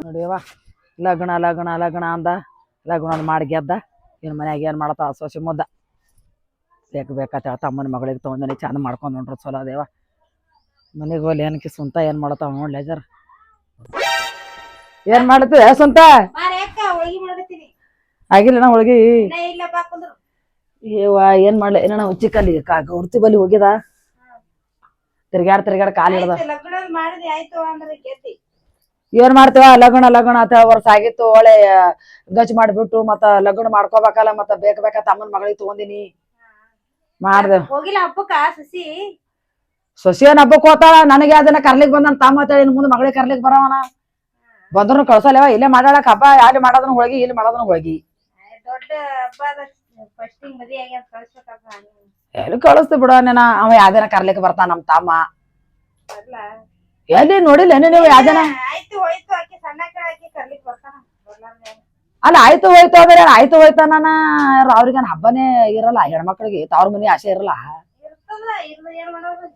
ನೋಡಿಯವ್ವ ಲಗ್ನ ಲಗ್ನ ಲಗ್ನ ಅಂದ ಲಗ್ನ ಮಾಡಿ ಗೆದ್ದ ಇನ್ನು ಮನ್ಯಾಗ ಏನು ಮಾಡತ್ತ ಸೊಸಿ ಮುದ್ದ. ಬೇಕು ತಮ್ಮನ ಮಗಳಿಗೆ ತೊಗೊಂಡನಿ ಚಂದ ಮಾಡ್ಕೊಂಡು ನೋಡ್ರಿ ಚಲೋ ಅದೇವ. ಮನೆಗೆ ಹೋಲಿ ಏನಕ್ಕೆ ಸುಂತ ಏನು ಮಾಡತ್ತ ನೋಡ್ಲಿ ಜರ ಏನು ಮಾಡತ್ತೆ ಸುಂತ? ಆಗಿಲ್ಲ ನಾ ಹೋಳ್ಗಿ ಏವ ಏನ್ ಮಾಡ್ಲ? ಏನಣ್ಣ ಉಚ್ಚಿಕಲ್ಲಿ ಗೌರ್ತಿ ಬಲಿ ಹೋಗಿದ? ತಿರ್ಗ್ಯಾಡ್ ತಿರ್ಗ್ಯಾಡ್ ಕಾಲ್ ಹಿಡ್ದ. ಏನ್ ಮಾಡ್ತೇವ? ಲಗ್ನ ಲಗ್ನ ಅಂತ ವರ್ಷ ಆಗಿತ್ತು. ಒಳ್ಳೆ ಗಚ್ ಮಾಡ್ಬಿಟ್ಟು ಮತ್ತ ಲಗ್ನ ಮಾಡ್ಕೋಬೇಕಲ್ಲ ಮತ್ತ ಬೇಕ ಬೇಕ ತಮ್ಮನ ಮಗಳಿಗೆ ತಗೊಂಡಿನಿ. ಮಾಡ್ದೆ. ಹೋಗಿಲ್ಲ ಹಬ್ಬಕ್ಕ ಸಸಿ? ಏನ್ ಹಬ್ಬಕ್ ಹೋತಾಳ? ನನಗೆ ಅದನ್ನ ಕರ್ಲಿಕ್ ಬಂದನ್ ತಮ್ಮ ಇನ್ ಮುಂದೆ ಮಗಳಿಗೆ ಕರ್ಲಿಕ್ ಬರವನ. ಬಂದ್ರು ಕಳ್ಸಲ್ಲವ? ಇಲ್ಲೇ ಮಾಡಾಳಕ್ ಹಬ್ಬ ಯಾರು ಮಾಡೋದನ್ನ ಹೋಗಿ ಇಲ್ಲಿ ಮಾಡೋದನ್ನ ಹೋಗಿ. ದೊಡ್ಡ ಹಬ್ಬ ಫಸ್ಟಿಂಗ್ ಮದ್ವೆ ಆಗ್ಯಾದ ಕಳ್ಸ್ಬೇಕಪ್ಪ ಎಲ್ಲಿ ಕಳಿಸ್ತು ಬಿಡ ನೆನ ಅವ ಯಾವ್ದೇನ ಕರ್ಲಿಕ್ಕೆ ಬರ್ತಾನ ನಮ್ಮ ತಮ್ಮ. ಬರ್ಲ? ಎಲ್ಲಿ ನೋಡಿಲ್ಲ ನೀವು ಯಾವ್ದೇನ ಆಯ್ತು ಹೋಯ್ತು ಆಕಿ ಸಣ್ಣ ಕಡೆ ಆಕಿ ಕರ್ಲಿಕ್ ಬರ್ತಾನ. ಬರ್ಲಾರ್ದೆ. ಅಲ್ಲ ಆಯ್ತು ಹೋಯ್ತು ಅಂದ್ರೆ ಆಯ್ತು ಹೋಯ್ತಾನ ಅವ್ರಿಗೆ ಹಬ್ಬನೇ ಇರಲ್ಲ? ಹೆಣ್ಮಕ್ಳಿಗೆ ತವ್ರ ಮನೆ ಆಸೆ ಇರಲ್ಲ? ಇರ್ತದ ಇರ್ದ ಏನ್ ಮಾಡೋದು?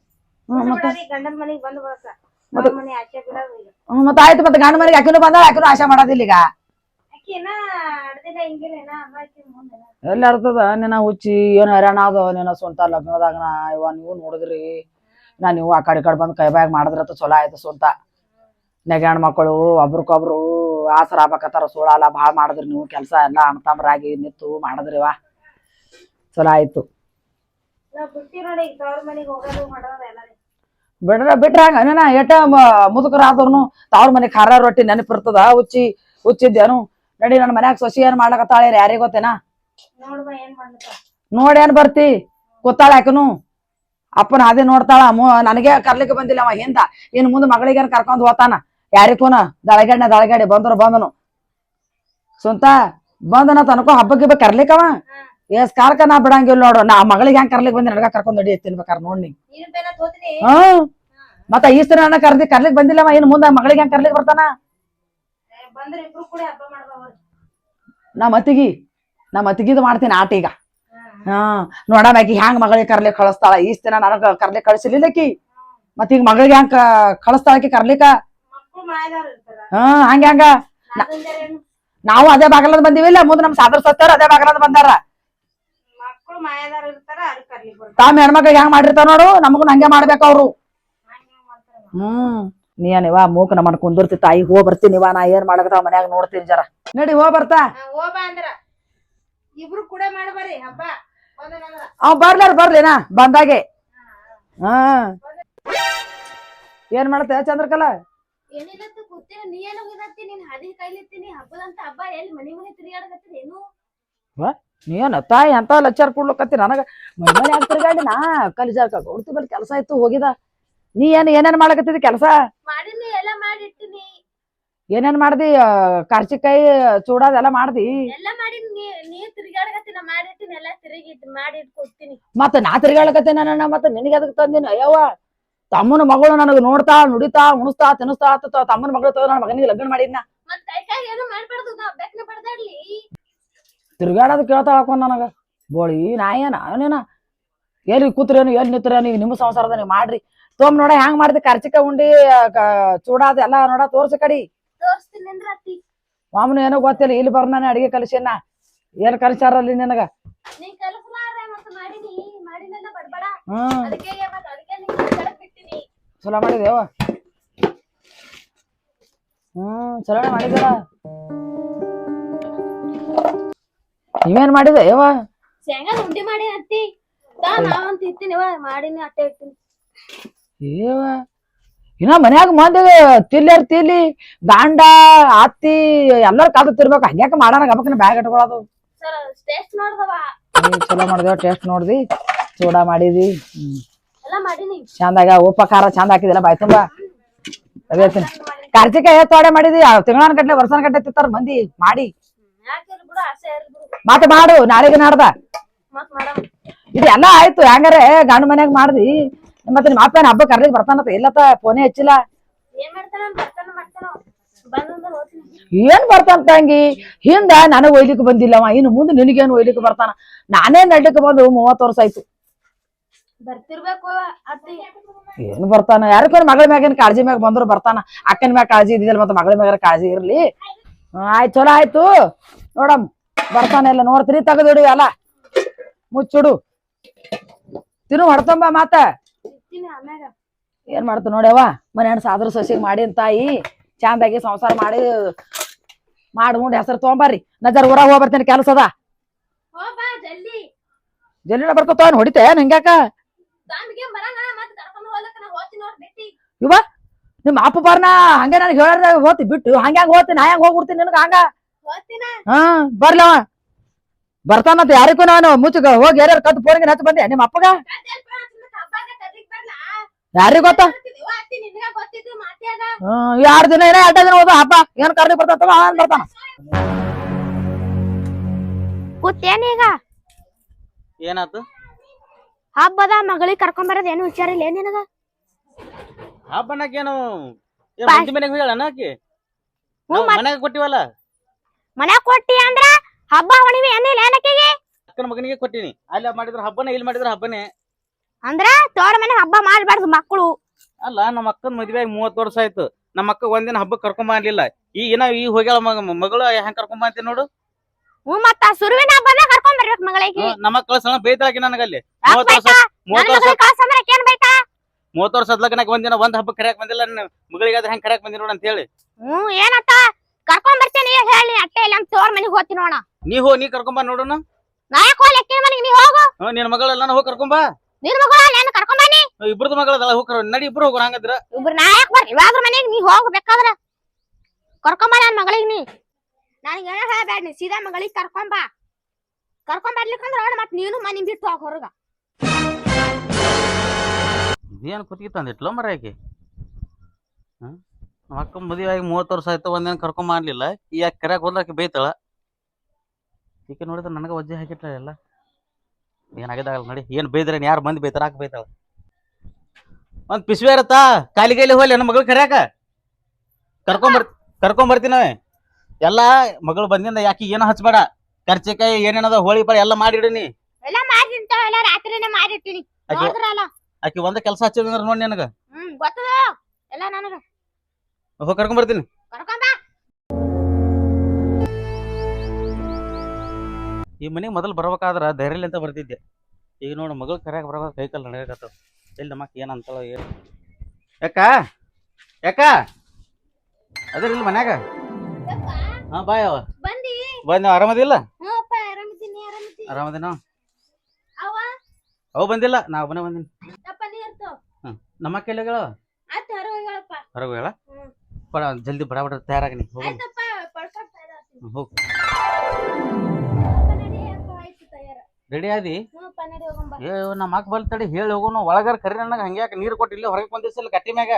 ಗಂಡನ್ ಮನಿಗ್ ಬಂದು ಬಿಡೋದು ಈಗ. ಹ್ಮ್, ಮತ್ತ್ ಆಯ್ತು ಮತ್ತೆ ಗಂಡ ಮನೆಗೆ ಅಕ್ಕಿನೂ ಬಂದ ಅಕ್ಕಿನೂ ಆಸೆ ಮಾಡೋದಿಲ್ಲ ಈಗ? ಎಲ್ಲಿ ಅರ್ತದ ನಿನ್ನ ಹುಚ್ಚಿ ಏನು ಹೈರಾಣ ಅದ ನಿನ್ನ ಸ್ವಂತ ಲಗ್ನದಾಗ ನಾ ಇವ ನೀವು ನೋಡಿದ್ರಿ? ನಾ ನೀವು ಆ ಕಡೆ ಕಡೆ ಬಂದು ಕೈ ಬ್ಯಾಗ್ ಮಾಡಿದ್ರ ಚಲೋ ಆಯ್ತು ಸ್ವಂತ. ನೆಗ್ಯಾಣ ಮಕ್ಕಳು ಒಬ್ರಕೊಬ್ರು ಆಸರ ಆಗ್ಬೇಕತ್ತಾರ ಸುಳಲ್ಲ ಭಾಳ ಮಾಡಿದ್ರಿ ನೀವು ಕೆಲಸ ಎಲ್ಲ ನಿತ್ತು ಮಾಡಿದ್ರಿ ವಾ. ಚಲೋ ಆಯ್ತು. ಬಿಡ್ರ ಬಿಟ್ರ ಹಂಗ ಏಟ ಎಟ ಮುದುಕರಾದ್ರು ತವ್ರ ಮನೆ ಖಾರ ರೊಟ್ಟಿ ನೆನಪಿರ್ತದ? ಹುಚ್ಚಿ ಹುಚ್ಚಿದ್ದೇನು? ನಡಿ ನನ್ನ ಮನ್ಯಾಗ ಸೊಸಿ ಏನ್ ಮಾಡ್ಲಕತ್ತಾಳೆ ಯಾರಿಗ್ ಗೊತ್ತೇನಾ? ನೋಡ್ ಏನ್ ಬರ್ತಿ? ಗೊತ್ತಾಳ ಯಾಕನು? ಅಪ್ಪನ ಅದೇ ನೋಡ್ತಾಳ. ನನಗೆ ಕರ್ಲಿಕ್ಕೆ ಬಂದಿಲ್ಲ ಅವ ಹಿಂದ. ಇನ್ ಮುಂದೆ ಮಗಳಿಗೆ ಕರ್ಕೊಂಡ್ ಹೋತಾನ? ಯಾರಿಗೂನ ದಳಗಡ್ನ ದಳಗಡೆ ಬಂದ್ರು ಬಂದನು. ಸುಂತ ಬಂದನ ತನಕ ಹಬ್ಬಕ್ಕೆ ಬೇಕು ಕರ್ಲಿಕ್ಕವ ಎಸ್ ಕಾಲಕ ನಾ ಬಿಡಂಗಿಲ್ಲ ನೋಡು. ನಾ ಮಗಳಿಗೆ ಹೆಂಗ್ ಕರ್ಲಿಕ್ ಬಂದಿ ನಡ್ಗ ಕರ್ಕೊಂಡ್ ನಡಿ ತಿನ್ಬೇಕಾರ ನೋಡ್ ನೀ. ಹ್ಮ್. ಮತ್ತ ಈಸ್ತ ನನ್ನ ಕರ್ದಿ ಕರ್ಲಿಕ್ ಬಂದಿಲ್ಲವ ಇನ್ ಮುಂದೆ ಮಗಳಿಗೆ ಹೆಂಗ್ ಕರ್ಲಿಕ್ ಬರ್ತಾನ? ಬಂದ್ರೆ ಇಬ್ರು ಕೂಡ ಹಬ್ಬ ಮಾಡ್ಬಾ ನಾ ಮತ್ತಿಗಿ ನಾ ಮತ್ತಿಗಿದು ಮಾಡ್ತೀನಿ ಆಟ ಈಗ. ಹಾ. ನೋಡಮ್ಮ ಆಕಿ ಹ್ಯಾಂಗ ಮಗಳಿಗೆ ಕರ್ಲಿ ಕಳಿಸ್ತಾಳ. ಈಸ್ ದಿನ ನನಗ ಕರ್ಲಿ ಕಳಿಸಿರ್ಲಿಲ್ಲ ಆಕಿ. ಮತ್ ಈಗ ಮಗಳಿಗೆ ಹ್ಯಾಂಗ ಕಳಿಸ್ತಾಳ ಆಕಿ ಕರ್ಲಿಕ್ಕ? ಹಾ ಹಂಗ ಹಂಗ. ನಾವು ಅದೇ ಬಾಗಲದ ಬಂದಿವಿಲ್ಲ ಮುಂದೆ ನಮ್ ಸಾದ್ರ ಸತ್ತಾರ ಅದೇ ಬಾಗಲದ ಬಂದಾರ. ತಾಮ್ ಹೆಣ್ಮಕ್ಳಿಗೆ ಹೆಂಗ್ ಮಾಡಿರ್ತಾರ ನೋಡು? ನಮಗೂ ಹಂಗೆ ಮಾಡ್ಬೇಕು ಅವ್ರು. ಹಂಗೆ ಹ್ಮ್ ಮೂಕ ಮೂಕನ ಮಾಡಿ ಕುಂದಿರ್ತಿ ತಾಯಿ ಹೋ ಬರ್ತೀನಿ ನಾ ಏನ್ ಮಾಡಕತ್ತಾವ ಮನ್ಯಾಗ ನೋಡ್ತೀನಿ ಜರ. ನಡಿ ಹೋಗ್ ಬರ್ತಾ. ಹೋಗ್ಬಾ ಅಂದ್ರ. ಇಬ್ರು ಕೂಡ ಮಾಡ್ಬಾರಿ ಹಬ್ಬ. ಅವ್ ಬರ್ಲಾರ ಬರ್ಲಿನ ಬಂದಾಗೆ. ಹಾ. ಏನ್ ಮಾಡತ್ತೆ ಚಂದ್ರಕಲಾ? ಕೂತೀನಿ ನೀ ಏನು ಹೋಗಿರತ್ತಿ ನೀನ್ ಹಾದಿ ಕಾಯ್ಲಿತ್ತೀನಿ. ಹಬ್ಬದಂತ ಹಬ್ಬ ಎಲ್ಲಿ ಮನಿ ಮನಿ ತಿರುಗಾಡಕತ್ತೀನಿ ಏನು ನೀನ್ ತಾಯಿ ಅಂತ ಲಚ್ಚಾರ್ ಕೊಡ್ಲಕತ್ತಿ ನನಗ? ಮನೆ ತಿರ್ಗಾಡಿ ನಾ ಕಲಿಜಾಕ ಕೊಡ್ತಿ ಬಲ್ ಕೆಲಸ ಆಯ್ತು ಹೋಗಿದ. ನೀ ಏನ್ ಏನೇನ್ ಮಾಡಕತ್ತಿದಿ ಕೆಲಸ? ಮಾಡಿನಿ ಎಲ್ಲ ಮಾಡಿಟ್ಟಿನಿ. ಏನೇನ್ ಮಾಡ್ದಿ? ಕಾರ್ಚಿಕಾಯಿ ಚೂಡಾದ ಎಲ್ಲ ಮಾಡ್ದಿ? ಎಲ್ಲ ಮಾಡಿ ನೀ ನೀ ತಿರುಗಾಡಕತ್ತಿ ನಾ ಮಾಡಿಟ್ಟಿನಿ ಎಲ್ಲ ತಿರುಗಿ ಮಾಡಿ ಕೊಡ್ತೀನಿ ಮತ್ತ ನಾ ತಿರ್ಗಾಳಕತ್ತೆ ನನ್ನ ಮತ್ತ ನಿನಗೆ ಅದಕ್ಕೆ ತಂದಿನ? ಅಯ್ಯವ್ವ ತಮ್ಮನ ಮಗಳು ನನಗ ನೋಡ್ತಾ ನುಡಿತಾ ಉಣಿಸ್ತಾ ತಿನ್ನಿಸ್ತಾ ಆತ ತಮ್ಮನ ಮಗಳು ತಗೋ ನನ್ನ ಮಗನಿಗೆ ಲಗ್ನ ಮಾಡಿದ್ನ? ಮತ್ ಕೈ ಕೈ ಏನು ಮಾಡ್ಬಾರ್ದು ನಾ ಬೆಕ್ನ ಬಡ್ದಾಡ್ಲಿ. ತಿರ್ಗಾಡೋದು ಕೇಳ್ತಾಳಕ್ಕ ನನಗ. ಬೋಳಿ ನಾ ಏನ? ಅವನೇನ ಎಲ್ಲಿ ಕೂತ್ರೇನು ಎಲ್ಲಿ ನಿಂತ್ರೇನು? ಈಗ ನಿಮ್ಮ ಸಂಸಾರದ ನೀವು ಮಾಡ್ರಿ. ತೊಮ್ ನೋಡ ಹೆಂಗ್ ಮಾಡ್ದಿ? ಕರ್ಚಿಕ ಉಂಡಿ ಚೂಡಾದ ಎಲ್ಲ ನೋಡ ತೋರ್ಸ ಕಡಿ. ಮಾಮನ ಏನೋ ಗೊತ್ತಿಲ್ಲ ಇಲ್ಲಿ ಬರ್ ನಾನು ಅಡಿಗೆ ಕಲಿಸಿನ ಏನ್ ಕಲಿಸಾರಲ್ಲಿ ನಿನಗ? ಚಲೋ ಮಾಡಿದೇವ ಹ್ಮ್ ಚಲೋ ಮಾಡಿದಲ್ಲ. ನೀವೇನ್ ಮಾಡಿದೆ ಯವ್ವ ಶೇಂಗಾ ಉಂಡಿ ಮಾಡಿ ಅತ್ತಿ. ನಾವಂತ ಇತ್ತೀನಿ ಮಾಡಿನಿ ಅಟ್ಟೆ ಇಟ್ಟಿನಿ. ಏವ? ಇನ್ನ ಮನ್ಯಾಗ ಮಂದಿ ತಿಲ್ಲಾರ ತಿಲ್ಲಿ ಗಾಂಡ ಅತ್ತಿ ಎಲ್ಲರೂ ಕಾದು ತಿರ್ಬೇಕು. ಹಂಗ್ಯಾಕ ಮಾಡೋಣ ಗಬಕ್ನ ಬ್ಯಾಗ್ ಇಟ್ಕೊಳ್ಳೋದು ಚಲೋ ಮಾಡಿದೇವ ಟೇಸ್ಟ್ ನೋಡ್ದಿ. ಚೂಡ ಮಾಡಿದಿ. ಚಂದಾಗ ಉಪ್ಪ ಖಾರ ಚಂದ ಹಾಕಿದಿಲ್ಲ ಬಾಯ್ ತುಂಬಾ. ಅದೇತೀನಿ ಕಾರ್ತಿಕಾಯ ತೋಡೆ ಮಾಡಿದಿ. ತಿಂಗಳಾನ ಗಟ್ಲೆ ವರ್ಷನ ಗಟ್ಲೆ ತಿಂತಾರ ಮಂದಿ. ಮಾಡಿ. ಮತ್ತೆ ಮಾಡು ನಾಳೆಗೆ ನಾಡ್ದ. ಇದು ಎಲ್ಲ ಆಯ್ತು ಹೆಂಗಾರೆ ಗಂಡ ಮನ್ಯಾಗ ಮಾಡ್ದಿ. ಮತ್ತೆ ನಿಮ್ಮ ಅಪ್ಪನ ಹಬ್ಬ ಕರ್ಲಿಕ್ ಬರ್ತಾನತ್ತ ಇಲ್ಲತ್ತ ಫೋನೇ ಹಚ್ಚಿಲ್ಲ. ಏನ್ ಬರ್ತಾನ ತಂಗಿ? ಹಿಂದ ನನಗ್ ಒಯ್ಲಿಕ್ಕೆ ಬಂದಿಲ್ಲವ ಇನ್ನು ಮುಂದೆ ನಿನಗೇನು ಒಯ್ಲಿಕ್ಕೆ ಬರ್ತಾನ? ನಾನೇ ನಡ್ಲಿಕ್ಕೆ ಬಂದು ಮೂವತ್ತು ವರ್ಷ ಆಯ್ತು. ಏನ್ ಬರ್ತಾನ? ಯಾರಿಗೂ ಮಗಳ ಮ್ಯಾಗಿನ ಕಾಳಜಿ ಮ್ಯಾಗ ಬಂದ್ರು ಬರ್ತಾನ? ಅಕ್ಕನ ಮ್ಯಾಗ ಕಾಳಜಿ ಇದ್ದಿಲ್ಲ ಮತ್ತೆ ಮಗಳ ಮ್ಯಾಗ ಕಾಳಜಿ ಇರ್ಲಿ. ಆಯ್ತು ಆಯ್ತ್ ಚಲೋ ಆಯ್ತು. ನೋಡಮ್ ಬರ್ತಾನ ಇಲ್ಲ. ನೋಡ್ತೀನಿ ತೆಗೆದಿಡು ಅಲ್ಲ ಮುಚ್ಚಿಡು. ತಿನ್ನು ಹೊಡ್ತಂಬ ಮಾತ. ಇರ್ತೀನಿ ಆಮ್ಯಾಗ. ಏನ್ ಮಾಡ್ತು ನೋಡ್ಯವ ಮನೆ ಸಾದ್ರ ಸೊಸಿಗೆ ಮಾಡಿನ ತಾಯಿ. ಚಂದಾಗಿ ಸಂಸಾರ ಮಾಡಿ ಮಾಡಿ ಉಂಡು ಹೆಸರು ತೊಗೊಂಬರ್ರಿ. ನಜರ್ ಊರಾಗ ಹೋಗಿ ಬರ್ತೇನೆ ಕೆಲಸ ಅದ. ಜಲ್ದಿನ ಬರ್ಕೊತ ಹೊಡಿತೆ? ನಂಗ್ಯಾಕ ಇವ ಹೋಗ್ತೀನಿ ನಿಮ್ಮ ಅಪ್ಪ ಬರ್ನ ಹಂಗೆ ನನಗೆ ಹೇಳ ಹೋತಿ ಬಿಟ್ಟು. ಹಂಗ್ಯಾಂಗ ಹೋಗ್ತೀನಿ ನಾ ಹೆಂಗ್ ಹೋಗ್ಬಿಡ್ತೀನಿ ನಿನಗ ಹಂಗ? ಹೋಗ್ತೀನ? ಹಾ ಬರ್ಲವ ಬರ್ತಾನಂತ ಯಾರಿಗೂ ನಾನು. ಮುಚ್ಚಗ ಹೋಗಿ ಯಾರ್ಯಾರು ಕತ್ ಫೋನ್ಗೆ ಹಚ್ಚ ಬಂದೆ. ನಿಮ್ಮ ಅಪ್ಪಗ? ಯಾರಿಗ್ ಗೊತ್ತ? ಎರಡ್ ದಿನ ಏನ ಎರಡ ದಿನ ಹೋದ ಹಬ್ಬ ಏನ್ ಕರ್ಲಿ ಬರ್ತಾನ ಅವನ್ ಬರ್ತಾನ. ಕೂತೇನೀಗ ಏನಾತು? ಹಬ್ಬದ ಮಗಳಿಗೆ ಕರ್ಕೊಂಡ್ ಬರೋದ್ ಏನು ಹುಷಾರಿಲ್ಲ ಏನ್ ನಿನಗ? ಹಬ್ಬನಕೇನು ಮಂದಿ ಮನೆಗೆ ಹೋಗ್ಯಾಳ ಆಕಿ? ಹ್ಞೂ ಮತ್ ಮನೆಗೆ ಕೊಟ್ಟಿವಲ್ಲ? ಮನ್ಯಾಗ ಕೊಟ್ಟಿ ಅಂದ್ರ ಹಬ್ಬ ಹೊಣಿವಿ ಏನಿಲ್ಲ ಏನಕ್ಕಿಗೆ ಅಕ್ಕನ ಮಗನಿಗೆ ಕೊಟ್ಟಿನಿ. ಅಲ್ಲಿ ಮಾಡಿದ್ರ ಹಬ್ಬನೇ ಇಲ್ಲಿ ಮಾಡಿದ್ರ ಹಬ್ಬನೇ. ಅಂದ್ರ ತೋರ ಮನೆ ಹಬ್ಬ ಮಾಡ್ಬಾರ್ದು ಮಕ್ಕಳು ಅಲ್ಲ ನಮ್ಮ ಅಕ್ಕನ ಮದ್ವೆ ಆಗಿ ಮೂವತ್ತು ವರ್ಷ ಆಯ್ತು. ನಮ್ಮ ಅಕ್ಕ ಒಂದಿನ ಹಬ್ಬ ಕರ್ಕೊಂಡ್ ಬರ್ಲಿಲ್ಲ. ಈಗ ಏನೋ ಈಗ ಹೋಗ್ಯಾಳ ಮಗ ಮಗಳು ಹೆಂಗ್ ಕರ್ಕೊಂಡ್ ಬಂತಿ ನೋಡು. ಹ್ಞೂ ಮತ್ತ ಸುರುವಿನ ಹಬ್ಬದ ಕರ್ಕೊಂಡ್ ಬರ್ಬೇಕು ಮಗಳಿಗೆ. ನಮ್ಮ ಅಕ್ಕ ಸಣ್ಣ ಬೇಯ್ತಾಳಕಿ ನನಗಲ್ಲಿ. ಮೂವತ್ತು ವರ್ಷ? ಮೂವತ್ತು ಏನ್ ಬೈತಾ? ಮೂವತ್ತು ವರ್ಷ ಲಗ್ನಕ್ಕೆ ಒಂದಿನ ಒಂದ್ ಹಬ್ಬ ಕರೆಯಕ್ ಬಂದಿಲ್ಲ ನನ್ನ ಮಗಳಿಗಾದ್ರೆ ಹೆಂಗ್ ಕರೆಯಕ್ ಬಂದಿ ನೋಡು ಅಂತ ಹೇಳಿ. ಹ್ಞೂ ಏನತ್ತ? ಕರ್ಕೊಂಡ್ ಬರ್ತೇನೆ ಹೇಳಿ? ಅಟ್ಟೆ ಇಲ್ಲ ಅಂತ ತೋರ್ ಮನೆಗೆ ಹೋಗ್ತೀನಿ ನೋಡ. ನೀ ಹೋ ನೀ ಕರ್ಕೊಂಡ್ ಬಾ ನೋಡೋಣ ನಾ ಯಾಕೆ ಹೋಗ್ಲಿ? ಅಕ್ಕಿ ಮನೆಗೆ ನೀ ಹೋಗು. ನಿನ್ನ ಮಗಳೆಲ್ಲ ಹೋಗಿ ಕರ್ಕೊಂಡ್ ಬಾ. ನಿನ್ ಮಗಳು ಕರ್ಕೊಂಡ್ ಬನ್ನಿ? ಇಬ್ರದ್ದು ಮಗಳದಲ್ಲ ಹೋಗ್ರ ನಡಿ ಇಬ್ರು ಹೋಗ್ರ ಹಂಗದ್ರ. ಇಬ್ರು ನಾ ಯಾಕೆ ಬರ್ರಿ ಇವಾದ್ರ ಮನೆಗೆ ನೀ ಹೋಗ್ಬೇಕಾದ್ರ ಕರ್ಕೊಂಬ ನನ್ ಮಗಳಿಗೆ ನೀ. ನನಗೆ ಏನೋ ಹೇಳಬೇಡ ನೀ ಸೀದಾ ಮಗಳಿಗೆ ಕರ್ಕೊಂಬ ಕರ್ಕೊಂಡ್ ಬರ್ಲಿಕ್ಕಂದ್ರ ನೋಡ್ ಮತ್ ನೀನು ಮನೆ ಬಿಟ್ಟು ಹೋಗ ಹೊರಗ. ಇದೇನು ಕುತ್ತಿಗೆ ತಂದಿಟ್ಲೋ ಮರ ಆಕಿ? ಅಕ್ಕ ಮದುವೆ ಆಗಿ ಮೂವತ್ತು ವರ್ಷ ಆಯ್ತು ಒಂದೇನ್ ಕರ್ಕೊಂಡ್ ಮಾಡ್ಲಿಲ್ಲ ಈ ಯಾಕೆ ಕರ್ಯಾಕ್ ಹೋದ್ಲಾಕಿ ಬೈತಾಳ? ಈಕೆ ನೋಡಿದ್ರೆ ನನಗೆ ವಜ್ಜೆ ಹಾಕಿಟ್ಲ ಎಲ್ಲ? ಏನಾಗಿದಾಗಲ್ಲ ನೋಡಿ. ಏನ್ ಬೈದ್ರೇನು? ಯಾರು ಮಂದಿ ಬೈತಾರ? ಹಾಕಿ ಬೈತಾಳ ಒಂದ್ ಪಿಸ್ವೆ ಇರತ್ತಾ ಕಾಲಿ ಕೈಲಿ ಹೋಗ್ಲಿ ನನ್ನ ಮಗಳು ಕರ್ಯಾಕ? ಕರ್ಕೊಂಬರ್ ಕರ್ಕೊಂಡ್ ಬರ್ತೀನಿ ಎಲ್ಲ ಮಗಳು ಬಂದಿಂದ ಯಾಕೆ ಏನು ಹಚ್ಬೇಡ? ಕೈ ಏನೇನದ ಹೋಳಿ ಪಡ ಎಲ್ಲ ಮಾಡಿಡೀನಿ ಎಲ್ಲ ಮಾಡಿರ್ತಾವ ಎಲ್ಲ ರಾತ್ರಿನೇ ಮಾಡಿರ್ತೀನಿ. ಆಕಿ ಒಂದ ಕೆಲಸ ಹಚ್ಚಿದ್ರೆ ನೋಡಿ ನನಗ. ಹ್ಮ್ ಗೊತ್ತದ? ಎಲ್ಲ ನನಗ. ಹೋಗಿ ಕರ್ಕೊಂಡ್ ಬರ್ತೀನಿ. ಕರ್ಕೊಂಬ ಈ ಮನೆಗೆ ಮೊದಲು ಬರ್ಬೇಕಾದ್ರೆ ಧೈರ್ಯಲಿ ಅಂತ ಬರ್ತಿದ್ದೆ. ಈಗ ನೋಡು ಮಗಳು ಕರೆಯಾಗ ಬರೋದು ಕೈ ಕಾಲು ನಡೆಯಕತ್ತವ. ಎಲ್ಲಿ ನಮ್ಮಕ್ಕ ಏನು ಅಂತಳೋ ಏನು? ಯಾಕ? ಯಾಕ? ಅದ್ರ ಇಲ್ಲಿ ಮನ್ಯಾಗ? ಹಾ ಬಾಯ್ ಅವ. ಬಂದಿ? ಬಂದ ಆರಾಮದಿಲ್ಲ? ಆರಾಮದಿನ? ಅವ? ಬಂದಿಲ್ಲ ನಾ ಒಬ್ಬನೇ ಬಂದಿನಿ. ಹ್ಞೂ ನಮ್ಮಕ್ಕ ಎಲ್ಲಿ ಹೇಳ ಹೊರಗೆ. ಬಡ ಜಲ್ದಿ ಬಡ ಬಡ ತಯಾರಾಗನಿ ಹೋಗಿ. ಹೋಗು. ರೆಡಿ ಆದಿ? ಏ ನಮ್ಮ ಅಕ್ಕ ಬಲ್ ತಡಿ ಹೇಳಿ ಹೋಗೋನು. ಒಳಗಾರ ಕರಿ ನನಗೆ ಹಂಗ್ಯಾಕ ನೀರು ಕೊಟ್ಟು ಇಲ್ಲೇ ಹೊರಗೆ ಬಂದಿಸಿಲ್ಲ ಕಟ್ಟಿ ಮ್ಯಾಗ?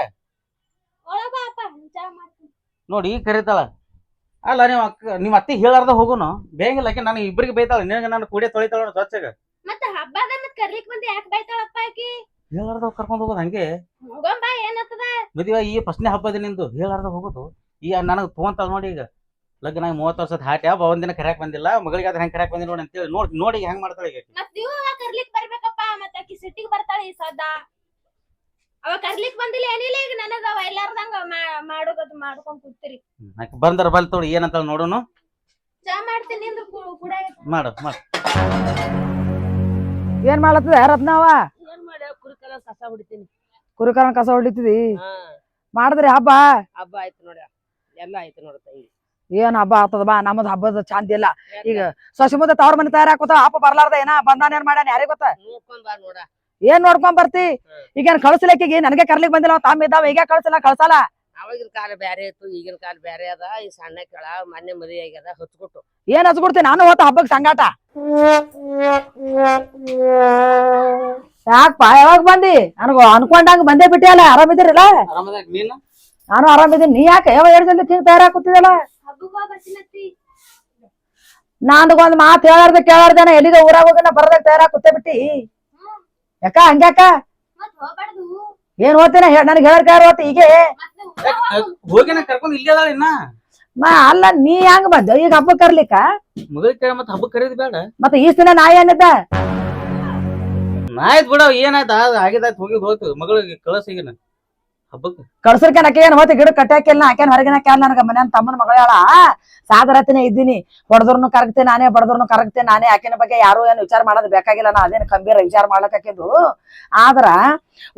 ನೋಡಿ ಈಗ ಕರೀತಾಳ. ಅಲ್ಲ ನೀವು ಅಕ್ಕ ನಿಮ್ಮ ಅತ್ತಿ ಹೇಳಾರ್ದ ಹೋಗುನು. ಬೇಂಗಿಲ್ಲ ಯಾಕೆ ನಾನು ಇಬ್ಬರಿಗೆ ಬೈತಾಳ. ನಿನಗೆ ನಾನು ಕುಡಿಯ ತೊಳಿತಾಳ ನೋಡಿ ಸ್ವಚ್ಛಗ ಮತ್ತ ಹಬ್ಬದ ಮತ್ ಕರ್ಲಿಕ್ ಬಂದಿ ಯಾಕೆ ಬೈತಾಳಪ್ಪ ಆಕಿ? ಹೇಳಾರ್ದ ಕರ್ಕೊಂಡು ಹೋಗೋದು ಹಂಗೆ? ಹೋಗಂಬ ಏನತ್ತದ ಮದುವೆ ಈ ಫಸ್ಟ್ನೇ ಹಬ್ಬದ ನಿಂದು. ಹೇಳಾರ್ದ ಹೋಗೋದು. ಈ ನನಗೆ ತೊಗೊಂತಾಳ ನೋಡಿ ಈಗ. ಲಗ್ನ ಮೂವತ್ತು ವರ್ಷದ ಹಾಟ್ಯ ಒಂದ್ ಒಂದಿನ ಕರ್ಯಾಕ್ ಬಂದಿಲ್ಲ. ಮಗಳಿಗೆ ಅದ್ರ ಹೆಂಗ್ ಕರ್ಯಾಕ್ ಬಂದಿ ನೋಡಿ ಅಂತೇಳಿ ನೋಡಿ ನೋಡಿ ಹೆಂಗ್ ಮಾಡ್ತಾಳೆ ಈಗ. ಮತ್ ನೀವು ಕರ್ಲಿಕ್ ಬರ್ಬೇಕಪ್ಪ ಮತ್ತ ಆಕಿ ಸಿಟ್ಟಿಗೆ ಬರ್ತಾಳೆ ಈ ಸದ್ದ. ಅವ ಕರ್ಲಿಕ್ ಬಂದಿಲ್ಲ ಏನಿಲ್ಲ ಈಗ ನನಗ ಅವ ಎಲ್ಲಾರ್ದಂಗ ಮಾಡೋದು ಮಾಡ್ಕೊಂಡ್ ಕೂತಿರಿ. ಆಕಿ ಬಂದರ ಬಲ್ ತೋಡಿ ಏನಂತಾಳ ನೋಡೋನು? ಚಾ ಮಾಡ್ತೀನಿ ಅಂದ್ರ ಕೂಡ ಮಾಡು ಮಾಡು. ಏನ್ ಮಾಡತ್ತದ ರತ್ನವ ಏನ್ ಮಾಡ್ಯ? ಕುರಿಕರ ಕಸ ಹೊಡಿತೀನಿ. ಕುರಿಕರಣ ಕಸ ಹೊಡಿತಿದಿ? ಹಾ. ಮಾಡಿದ್ರಿ ಹಬ್ಬ? ಹಬ್ಬ ಆಯ್ತು ನೋಡಿ ಎಲ್ಲ ಆಯ್ತು ನೋಡ ತಂಗಿ ಏನ್ ಹಬ್ಬ ಆಗ್ತದ ಬಾ ನಮ್ಮದ್ ಹಬ್ಬದ ಚಂದ ಇಲ್ಲ. ಈಗ ಸೊಸಿ ಮುಂದೆ ತವ್ರ ಮನೆ ತಯಾರಾಕೋತ ಹಬ್ಬ ಬರ್ಲಾರ್ದ ಏನ? ಬಂದಾನ ಏನ್ ಮಾಡ್ಯಾನ? ಯಾರಿಗ್ ಗೊತ್ತ? ನೋಡ್ಕೊಂಡ್ ಬಾ ಈಗ ಏನ್ ನೋಡ್ಕೊಂಡ್ ಬರ್ತಿ? ಈಗೇನ್ ಕಳ್ಸ್ಲಿಕ್ಕೆ ನನಗೆ ಕರ್ಲಿಕ್ ಬಂದಿಲ್ಲ ತಮ್ಮ ಇದ್ದಾವ ಈಗ ಕಳ್ಸಿಲ್ಲ ಕಳ್ಸಲ್ಲ. ಅವಾಗಿನ ಕಾಲ ಬ್ಯಾರೆ ಇತ್ತು ಈಗಿನ ಕಾಲ ಬ್ಯಾರೆ ಅದ. ಈ ಸಣ್ಣ ಕೆಳ ಮೊನ್ನೆ ಮದುವೆ ಆಗ್ಯದ ಹಚ್ಕೊಟ್ಟು ಏನ್ ಹಚ್ಕೊಡ್ತೀನಿ ನಾನು ಹೋತ ಹಬ್ಬಕ್ ಸಂಗಾಟ. ಯಾಕಪ್ಪ ಯಾವಾಗ ಬಂದಿ? ನನಗ ಅನ್ಕೊಂಡಂಗ ಬಂದೇ ಬಿಟ್ಟಿಯಲ್ಲ ಆರಾಮಿದ್ದೀರಲ್ಲ? ಆರಾಮದ ನೀನು? ನಾನು ಆರಾಮಿದ್ದೀನಿ. ನೀ ಯಾಕೆ? ಯಾವ ಎರಡು ಹಬ್ಬಕ್ಕ ಬರ್ತೀನತ್ತಿ ನಾಂದಗೊಂದ್ ಮಾತ್ ಹೇಳಾರ್ದ ಕೇಳಾರ್ದೇನ ಎಲ್ಲಿಗ ಊರಾಗ ಹೋಗಿ ತಯಾರ ಕುತ್ತೆ ಬಿಟ್ಟಿ. ಯಾಕ ಹಂಗ್ಯಾಕ? ಏನ್ ಓದ್ತೇನೆ? ನನಗೆ ಹೇಳರ್ ಕೇಳ ಓದ್ತಿ ಹೀಗೆ? ಮತ್ತೆ ಹೋಗಿ ನಾ ಕರ್ಕೊಂಡು ಇಲ್ಲೇ ಅದಾಳ ಇನ್ನ? ಮಾ ಅಲ್ಲ ನೀ ಹೆಂಗ್ ಬಂದ? ಈಗ ಹಬ್ಬ ಕರ್ಲಿಕ್ಕ? ಮೊದಲ ಕೇಳ ಮತ್ತೆ ಹಬ್ಬ ಕರೀದ್ ಬೇಡ ಮತ್ತೆ ಈ ದಿನ ನಾ ಏನಿದ್ದ ಆಯ್ತು ಬಿಡ ಏನಾಯ್ತು ಆಗಿದಾಯ್ತು ಹೋಗಿ ಹೋಯ್ತು ಮಗಳಿಗೆ ಕಳಸ ಈಗಿನ. ಹಬ್ಬಕ್ಕೆ ಕಳ್ಸರ್ಕೆ ಆಕೆ ಏನ್ ಹೋತಿ ಗಿಡ ಕಟ್ಟಾಕಿಲ್ಲ ಆಕೇನ್ ಹೊರಗಿನ ಕ್ಯಾಲ್ ನನಗ ಮನೆ ತಮ್ಮನ ಮಗಳ ಸಾಗರತಿನೇ ಇದ್ದೀನಿ. ಹೊಡೆದ್ರು ಕರಗ್ತೇನೆ ನಾನೇ ಬಡದ್ರುನು ಕರಗ್ತೇನೆ ನಾನೇ ಆಕಿನ ಬಗ್ಗೆ ಯಾರು ಏನು ವಿಚಾರ ಮಾಡೋದು ಬೇಕಾಗಿಲ್ಲ. ನಾ ಅದೇನು ಕಂಬೀರ ವಿಚಾರ ಮಾಡ್ಲಕ್ಕಾಕಿದ್ದು ಆದ್ರ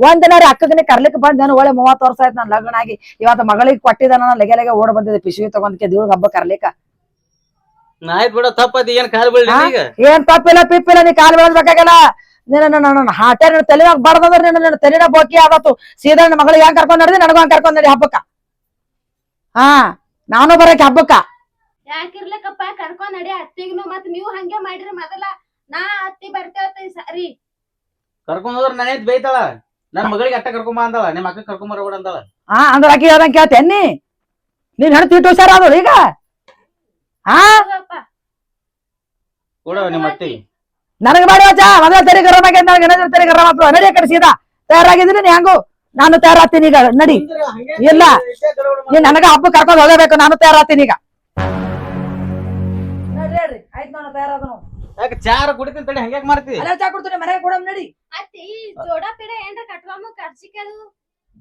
ಒಂದಿನ ರೀ ಅಕ್ಕಗನೇ ಕರ್ಲಿಕ್ಕೆ ಬಂದೇನು ಒಳ್ಳೆ ಮೂವತ್ತು ವರ್ಷ ಆಯ್ತು ನನ್ನ ಲಗ್ನ ಆಗಿ. ಇವತ್ತು ಮಗಳಿಗೆ ಕೊಟ್ಟಿದ್ದ ನಾನು ಲೆಗೆ ಲೆಗೆ ಓಡ್ ಬಂದಿದ್ದೆ ಪಿಶುವಿ ತಗೊಂಡ್ಕೆ ದೇವ್ರ ಹಬ್ಬ ಕರ್ಲಿಕ್ಕ. ಏನ್ ತಪ್ಪಿಲ್ಲ ಪಿಪ್ಪಿಲ್ಲ ನೀ ಕಾಲ್ ಬೆಳೆದ್ಬೇಕಾಗಿಲ್ಲ ನಿನ್ನ ನನ್ನ ಹಾಟೆ ನಿನ್ನ ತಲೆಯಾಗ ಬಡದಂದ್ರೆ ನಿನ್ನ ನನ್ನ ತಲೆನ ಬೋಕಿ ಆದತ್ತು ಸೀದಾ ನನ್ನ ಮಗಳಿಗೆ ಹೆಂಗ್ ಕರ್ಕೊಂಡ್ ನಡ್ದಿ? ನನಗೂ ಹಂಗ್ ಕರ್ಕೊಂಡ್ ನಡಿ ಹಬ್ಬಕ್ಕ. ಹಾ ನಾನು ಬರಕ್ಕೆ ಹಬ್ಬಕ್ಕ. ಯಾಕಿರ್ಲಕ್ಕಪ್ಪ ಕರ್ಕೊಂಡ್ ನಡಿ ಅತ್ತಿಗ್ನು. ಮತ್ ನೀವು ಹಂಗೆ ಮಾಡಿರಿ ಮೊದಲ. ನಾ ಅತ್ತಿ ಬರ್ತೇವತ್ತ ಸರಿ. ಕರ್ಕೊಂಡ್ ಹೋದ್ರ ನಾನೇ ಬೈತಾಳ? ನನ್ ಮಗಳಿಗೆ ಅಟ್ಟ ಕರ್ಕೊಂಬ ಅಂದಾಳ. ನಿಮ್ಮ ಅಕ್ಕ ಕರ್ಕೊಂಡ್ ಬರಬೇಡ ಅಂದಾಳ. ಹಾ ಅಂದ್ರ ಆಕಿ ಹೇಳ್ದಂಗ್ ಕೇಳ್ತೇನ್ ನೀನ್ ಹೆಣ್ ತೀಟು ಹುಷಾರ ಆದಳು ಈಗ? ಹಾ? ಹೋಗಪ್ಪ. ಕೊಡ ನಿಮ್ಮ ಅತ್ತಿಗೆ ನನಗೆ ಮಾಡಿ ವಚ ಮೊದಲ ತೆರಿ ಗರಂ ಆಗ್ಯದ ನನಗೆ ಏನಾದ್ರು ತೆರಿ ಗರಂ ಆಗ್ತದ ನಡಿ ಕಡೆ ಸೀದಾ. ತಯಾರಾಗಿದ್ದೀನಿ ನೀ ಹೆಂಗು. ನಾನು ತಯಾರಾಗ್ತೀನಿ ಈಗ. ನಡಿ. ಇಲ್ಲ. ನೀ ನನಗ ಹಬ್ಬ ಕರ್ಕೊಂಡ್ ಹೋಗಬೇಕು ನಾನು ತಯಾರಾಗ್ತೀನಿ ಈಗ. ಆಯ್ತು ನಾನು ತಯಾರಾದನು. ಯಾಕೆ ಚಾರ ಕುಡಿತೀನಿ ತಡಿ ಹಂಗ್ಯಾಕ್ ಮಾಡ್ತಿ? ಅಲ್ಲ ಚಾ ಕೊಡ್ತೀನಿ ಮನೆಗೆ ಕೊಡಮ್ ನಡಿ. ಅತ್ತಿ ಜೋಡ ಪಿಡ ಏನ್ರ ಕಟ್ಕೊಮ್ಮ ಕರ್ಸಿಕದು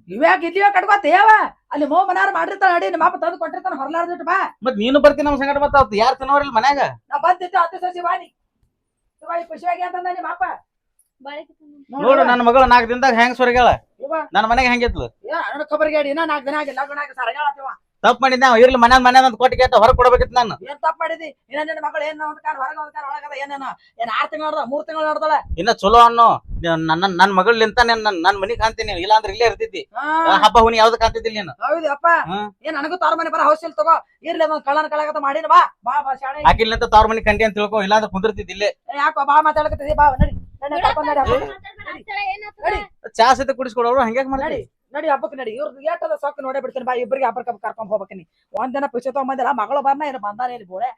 ಇವ್ಯಾಕ ಇಲ್ಲಿವ ಕಟ್ಕೋತ ಯಾವ? ಅಲ್ಲಿ ಮೋ ಮನಾರ ಮಾಡಿರ್ತಾನ ನಡಿ. ನಿಮ್ಮ ಅಪ್ಪ ತಂದು ಕೊಟ್ಟಿರ್ತಾನ ಹೊರಲಾರ್ದಿಟ್ಟು ಬಾ. ಮತ್ ನೀನು ಬರ್ತೀನಿ ನಮ್ಮ ಸಂಗಡ ಮತ್ತ ಯಾರ್ ಯಾರು ತಿನ್ನೋರಿಲ್ಲ ಮನ್ಯಾಗ? ನಾ ಬಂದಿತ್ತು ಅತ್ತೆ ಸಸಿ ಬಾನಿ ಶಿವಾಯಿ ಖುಷಿಯಾಗಿ ಅಂತಂದ ನಿಮ್ಮ ಅಪ್ಪ? ನೋಡು ನನ್ನ ಮಗಳು ನಾಲ್ಕು ದಿನದಾಗ ಹೆಂಗ್ ಸೊರಗ್ಯಾಳ. ನನ್ನ ಮನೆಗೆ ಹೆಂಗಿದ್ಲು ಅಣ್ಣ ಖಬರ್ಗೆ ಹೇಳಿ ಇನ್ನ ನಾಲ್ಕು ದಿನ ಆಗಿಲ್ಲ ಲಗ್ನ ಆಗಿ ಸರಗಾಳತ್ತಿವ ತಪ್ಪು ಮಾಡಿದ್ದೆ ನಾವು ಇರ್ಲಿ ಮನ್ಯಾಗ ಮನ್ಯಾಗ ಅಂತ ಕೊಟ್ಟು ಕೇಟ ಹೊರಗೆ ಕೊಡ್ಬೇಕಿತ್ತು ನಾನು. ಏನ್ ತಪ್ಪ ಮಾಡಿದಿ? ಇನ್ನ ನಿನ್ನ ಮಗಳು ಏನ್ ಒಂದ್ ಕಾಲ ಹೊರಗೆ ಒಂದ್ ಒಳಗದ ಏನೇನ? ಏನ್ ಆರ್ ತಿಂಗಳ ನೋಡ್ದ ಮೂರ್ ತಿಂಗಳು ನೋಡ್ದಳ? ಇನ್ನ ಚಲೋ ಅನ್ನೋ ನನ್ನ ನನ್ನ ಮಗಳಿಂತ ನನ್ನ ನನ್ನ ಮನಿ ಕಾಣ್ತೀನಿ ಇಲ್ಲ ಅಂದ್ರೆ ಇಲ್ಲೇ ಇರ್ತಿದ್ದಿ. ಹಬ್ಬ ಹುನಿ ಯಾವ್ದು ಕಾಣ್ತಿದ್ದಿಲ್ಲ ನೀನು? ಹೌದು ಅಪ್ಪ. ಏನ್ ನನಗೂ ತವ್ರ ಮನೆ ಬರ ಹೌಸಿಲ್ ತಗೋ. ಇರ್ಲಿ ಒಂದ್ ಕಳ್ಳನ ಕಳಗತ ಮಾಡಿನ ಬಾ ಬಾ ಬಾ ಶಾಣೆ. ಆಕಿಲ್ಲಂತ ತವ್ರ ಮನಿ ಕಂಡಿ ಅಂತ ತಿಳ್ಕೊ ಇಲ್ಲ ಅಂದ್ರೆ ಕುಂದಿರ್ತಿದ್ದಿ ಇಲ್ಲೇ. ಯಾಕೋ ಬಾ ಮಾತಾಡಕತ್ತಿದಿ ಬಾ ನಡಿ. ಚಾ ಸಹಿತ ಕುಡಿಸ್ಕೊಡೋರು ಹಂಗ್ಯಾಕ್ ಮಾಡಿ ನಡಿ ಹಬ್ಬಕ್ಕೆ ನಡಿ. ಇವ್ರದ್ದು ಏಟದ ಸೊಕ್ಕ ನೋಡೇ ಬಿಡ್ತೀನಿ. ಬಾ ಇಬ್ಬರಿಗೆ ಹಬ್ಬಕ್ಕೆ ಹಬ್ಬ ಕರ್ಕೊಂಡ್ ಹೋಗ್ಬೇಕಿನಿ. ಒಂದ್ ದಿನ ಪಿಚ್ಚ ತಗೊಂಬಂದಿಲ್ಲ ಮಗಳ ಬರ್ನ ಏನು ಬಂದಾನೇ ಇಲ್ಲಿ ಬೋಳೆ?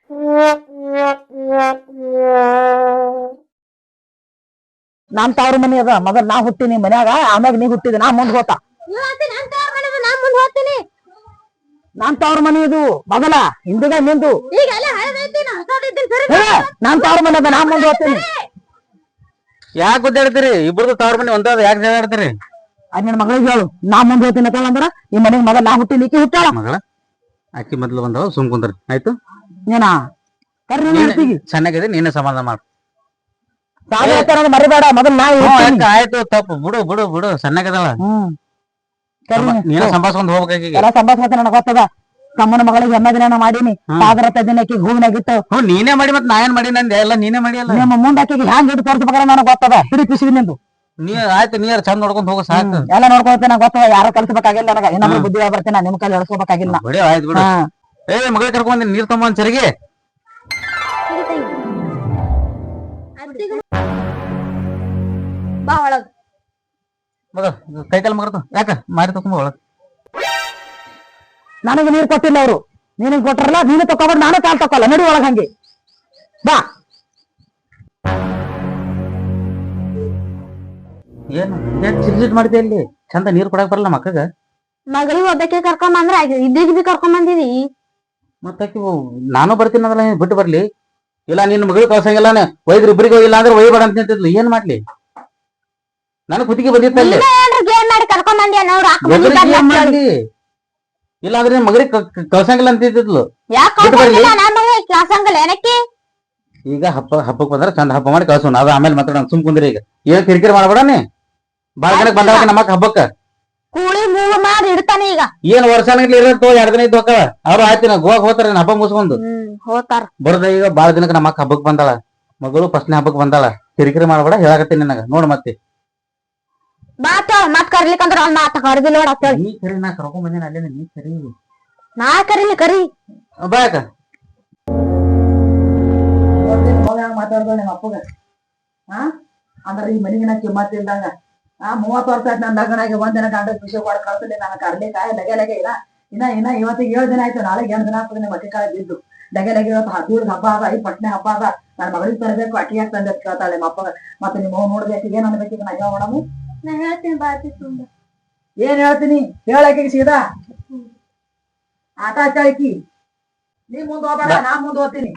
ನಾನ್ ತವ್ರ ಮನಿ ಅದ. ಮೊದಲ್ ನಾ ಹುಟ್ಟಿನಿ ಮನ್ಯಾಗ. ಆಮ್ಯಾಗ ನೀ ಹುಟ್ಟಿದ. ನಾ ಮುಂದ್ ಹೋತ. ನಾನ್ ತವ್ರ ಮನಿ ಇದು. ಮೊದಲ ಹಿಂದಿಗ ನಿಂದು. ನಾನ್ ತವ್ರ ಮನಿ ಅದ. ನಾ ಮುಂದ್ ಹೋಗ್ತೀನಿ. ಯಾಕೆ ಗುದ್ದಾಡ್ತೀರಿ ಇಬ್ಬರದು ತವ್ರ ಮನಿ ಒಂದಾದ ಯಾಕೆ ಜಗಾಡ್ತೀರಿ ಅದ್ ನಿನ್ ಮಗಳಿಗೆ ಹೇಳು. ನಾ ಮುಂದೆ ಹೋಗ್ತೀನಿ ಅಂತ ಅಂದ್ರ ಈ ಮನೆಗ್ ಮಗ ನಾ ಹುಟ್ಟಿನಿ ಈಕಿ ಹುಟ್ಟಾಳ ಮಗಳ ಅಕ್ಕಿ ಮೊದ್ಲು ಬಂದವ ಸುಮ್ ಕುಂದ್ರಿ. ಆಯ್ತು? ಏನ ಕರ್ರಿ ನೀನ್ ಚೆನ್ನಾಗಿದೆ ನೀನೇ ಸಮಾಧಾನ ಮಾಡು. ಹೇಳ್ತಾರ ಮರಿಬೇಡ ಮೊದಲ್ ನಾ ಹ್ಞೂ, ಹುಟ್ತೀನಿ. ಅಕ್ಕ ಆಯ್ತು ತಪ್ಪು. ಬಿಡು ಬಿಡು ಬಿಡು. ಸಣ್ಣಗದಳ ಹ್ಮ್. ಕರ್ರಿ ನೀನ್. ನೀನ ಸಂಭಾಸ್ಕೊಂಡ್ ಹೋಗ್ಬೇಕಾಗಿ ಎಲ್ಲ ಸಂಭಾಷಣೆ ನನಗೆ ಗೊತ್ತದ. ತಮ್ಮನ ಮಗಳಿಗೆ ಮಾಡೀನಿ. ಹ್ಮ್. ಹ್ಞೂ ನೀನೇ ಮಾಡಿ ಮತ್ತೆ ನಾ ಏನ್ ಮಾಡಿ ನಂದೆ ಎಲ್ಲ ನೀನೇ ಮಾಡಿ ಅಲ್ಲ ನಿಮ್ಮ ಹ್ಯಾಂಗ್ ಹಿಡಿದು ತೋರಿಸ್ಬೇಕಾದ್ರೆ ನನಗೆ ಗೊತ್ತದ. ಹಿಡಿ ಪಿಸಿ ನಿಂದು. ನೀ ಆಯ್ತು ನೀರ್ ಚಂದ ನೋಡ್ಕೊಂಡ್ ಹೋಗ ಸಾಕು. ಎಲ್ಲ ನೋಡ್ಕೊಳ್ತೇನೆ ಗೊತ್ತ ಯಾರ ಯಾರು ಕಲ್ಸ್ಬೇಕಾಗಿಲ್ಲ ನನಗೆ. ಇನ್ನೊಬ್ರು ಬುದ್ಧಿ ಬರ್ತೀನಿ ನಿಮ್ ಕೈಲಿ ಎಳ್ಸ್ಕೋಬೇಕಾಗಿಲ್ಲ ಬಿಡಿ ಆಯ್ತು ಬಿಡು. ಏ ಮಗಳ ಕರ್ಕೊಂಡ್ ನೀರ್ ತಮ್ಮ ಸರಿಗೆ. ಬಾ ಒಳಗ್. ಮಗ ಕೈ ಕಾಲ್ ಮಗರ್ತು ಯಾಕ? ಮಾರಿ ತಕೊಂಬ ಒಳಗ್. ನನಗೆ ನೀರ್ ಕೊಟ್ಟಿಲ್ಲ ಅವ್ರು. ನೀನ್ ಕೊಟ್ಟರಲ್ಲ ನೀನು ತಕೊಂಡ್ರೆ ನಾನು ಕಾಲ್ ತಕೊಲ್ಲ ನಡಿ ಒಳಗ್ ಹಂಗೆ. ಬಾ. ಏನು? ಏನ್ ಚಿಟ್ ಮಾಡಿದೆ ಇಲ್ಲಿ? ಚಂದ ನೀರ್ ಕೊಡಕ್ ಬರಲ್ಲ ಮಕ್ಕಗ? ಮಗಳಿಗೆ ಒಬ್ಬಕ್ಕೆ ಕರ್ಕೊಂಡ್ ಬಂದ್ರ ಇದ್ದಿದ್ ಬಿ ಕರ್ಕೊಂಡ್ ಬಂದಿದಿ. ಮತ್ತಾಕಿ ನಾನು ಬರ್ತೀನಿ ಅಂದ್ರೆ ನೀನ್ ಬಿಟ್ಟು ಬರ್ಲಿ? ಇಲ್ಲ ನಿನ್ನ ಮಗಳು ಕಳ್ಸಂಗಿಲ್ಲ ಒಯ್ದ್ರ ಇಬ್ಬರಿಗೆ ಇಲ್ಲ ಅಂದ್ರೆ ಒಯ್ಬೇಡ ಅಂತ ನಿಂತಿದ್ಲು. ಏನ್ ಮಾಡ್ಲಿ? ನನಗ್ ಕುತ್ತಿಗೆ ಬಂದಿತ್ತಲ್ಲಿ ಇಲ್ಲ. ಅಂದ್ರೆ ನಿನ್ ಮಗಳಿಗೆ ಕಳ್ಸಂಗಿಲ್ಲ ಅಂತ ಇದ್ದಿದ್ಲು ಈಗ ಹಬ್ಬ ಹಬ್ಬಕ್ಕೆ ಬಂದ್ರೆ ಚಂದ ಹಬ್ಬ ಮಾಡಿ ಕಳ್ಸೋಣ ಅದ ಆಮೇಲೆ ಮಾತಾಡೋಣ. ಸುಮ್ ಕುಂದ್ರಿ ಈಗ. ಏನ್ ಕಿರಿಕಿರಿ ಮಾಡಬೇಡ ನೀ? ಬಾಳ ಬಂದ ಬಂದಾಗ ನಮ್ಮಕ್ಕ ಹಬ್ಬಕ್ಕ? ಕೂಳಿ ಮೂವ್ ಮಾಡಿ ಇಡ್ತಾನೆ ಈಗ. ಏನ್ ವರ್ಷ ಇರತ್ತೋ ಎರಡ್ ದಿನ ಇದ್ದು ಹೋಗ್ತಾಳ ಅವ್ರು ಆಯ್ತಿನ ನಾ ಹೋತಾರ ಏನ್ ಹಬ್ಬ ಮುಗಿಸ್ಕೊಂಡು. ಹ್ಮ್ ಹೋತಾರ. ಬರ್ದ ಈಗ ಬಾಳ ದಿನಕ್ಕೆ ನಮ್ಮಕ್ ಹಬ್ಬಕ್ ಬಂದಾಳ. ಮಗಳು ಫಸ್ಟ್ನೇ ಹಬ್ಬಕ್ ಬಂದಾಳ. ಕಿರಿಕಿರಿ ಮಾಡ್ಬೇಡ ಹೇಳಾಕತ್ತೀನಿ ನಿನಗ. ನೋಡ್ ಮತ್ತೆ. ಬಾತ ಮತ್ ಕರಿಲಿಕ್ಕಂದ್ರ ಒಂದ್ ಮಾತ ಕರ್ದಿಲ್ಲ ನೋಡ ಅಂತೇಳಿ ನೀ ಕರಿ ನಾ ಕರ್ಕೊಂಡ್ ಬಂದೇನ ಅಲ್ಲೇ ನೀ ಕರಿ? ನಾ ಕರೀಲಿ ಕರಿ. ಮಾತಾಡ್ದ ನಿಮ್ಮ ಅಪ್ಪಗ? ಹಾ ಅಂದ್ರೆ ಈ ಮನೆಗೆ ನಾ ಕಿಮ್ಮತ್ ಇಲ್ದಂಗ. ಆ ಮೂವತ್ತು ವರ್ಷ ಆಯ್ತು ನನ್ನ ಲಗ್ನಾಗಿ ಒಂದ್ ದಿನ ಗಂಡ ಖುಷಿ ಕೊಡ ಕಳ್ಸಲಿ ನಾನು ಕಾಯ ಲಗೆ ಲಗೆ ಇಲ್ಲ. ಇನ್ನ ಇನ್ನ ಇವತ್ತಿಗೆ ಏಳು ದಿನ ಆಯ್ತು ನಾಳೆ ಎಂಟು ದಿನ ಆಗ್ತದೆ ನಿಮ್ಮ ಕಾಲ ಬಿದ್ದು. ಲಗೆ ಲಗೆ ಇವತ್ತು ಹದಿನೇಳು ಹಬ್ಬ ಅದ ಐದು ಪಟ್ನೆ ಹಬ್ಬ ಅದ. ನನ್ನ ಮಗಳಿಗೆ ತರಬೇಕು ಅಕ್ಕಿಯಾಗಿ ತಂದೆ ಕೇಳ್ತಾಳೆ ಅಪ್ಪಗ. ಮತ್ತೆ ನಿಮ್ಮ ನೋಡ್ಬೇಕು ಏನ್ ಅನ್ಬೇಕು ನಾ ಮಾಡಮು ನಾ ಹೇಳ್ತೀನಿ ಬಾತಿ ತುಂಬ ಏನ್ ಹೇಳ್ತೀನಿ? ಹೇಳಕ್ಕೆ ಸೀದಾ. ಆಟ ಹಚ್ಚಾಕಿ ನೀ ಮುಂದ್ ಹೋಗ್ಬೇಡ ನಾ ಮುಂದ್ ಹೋಗ್ತೀನಿ.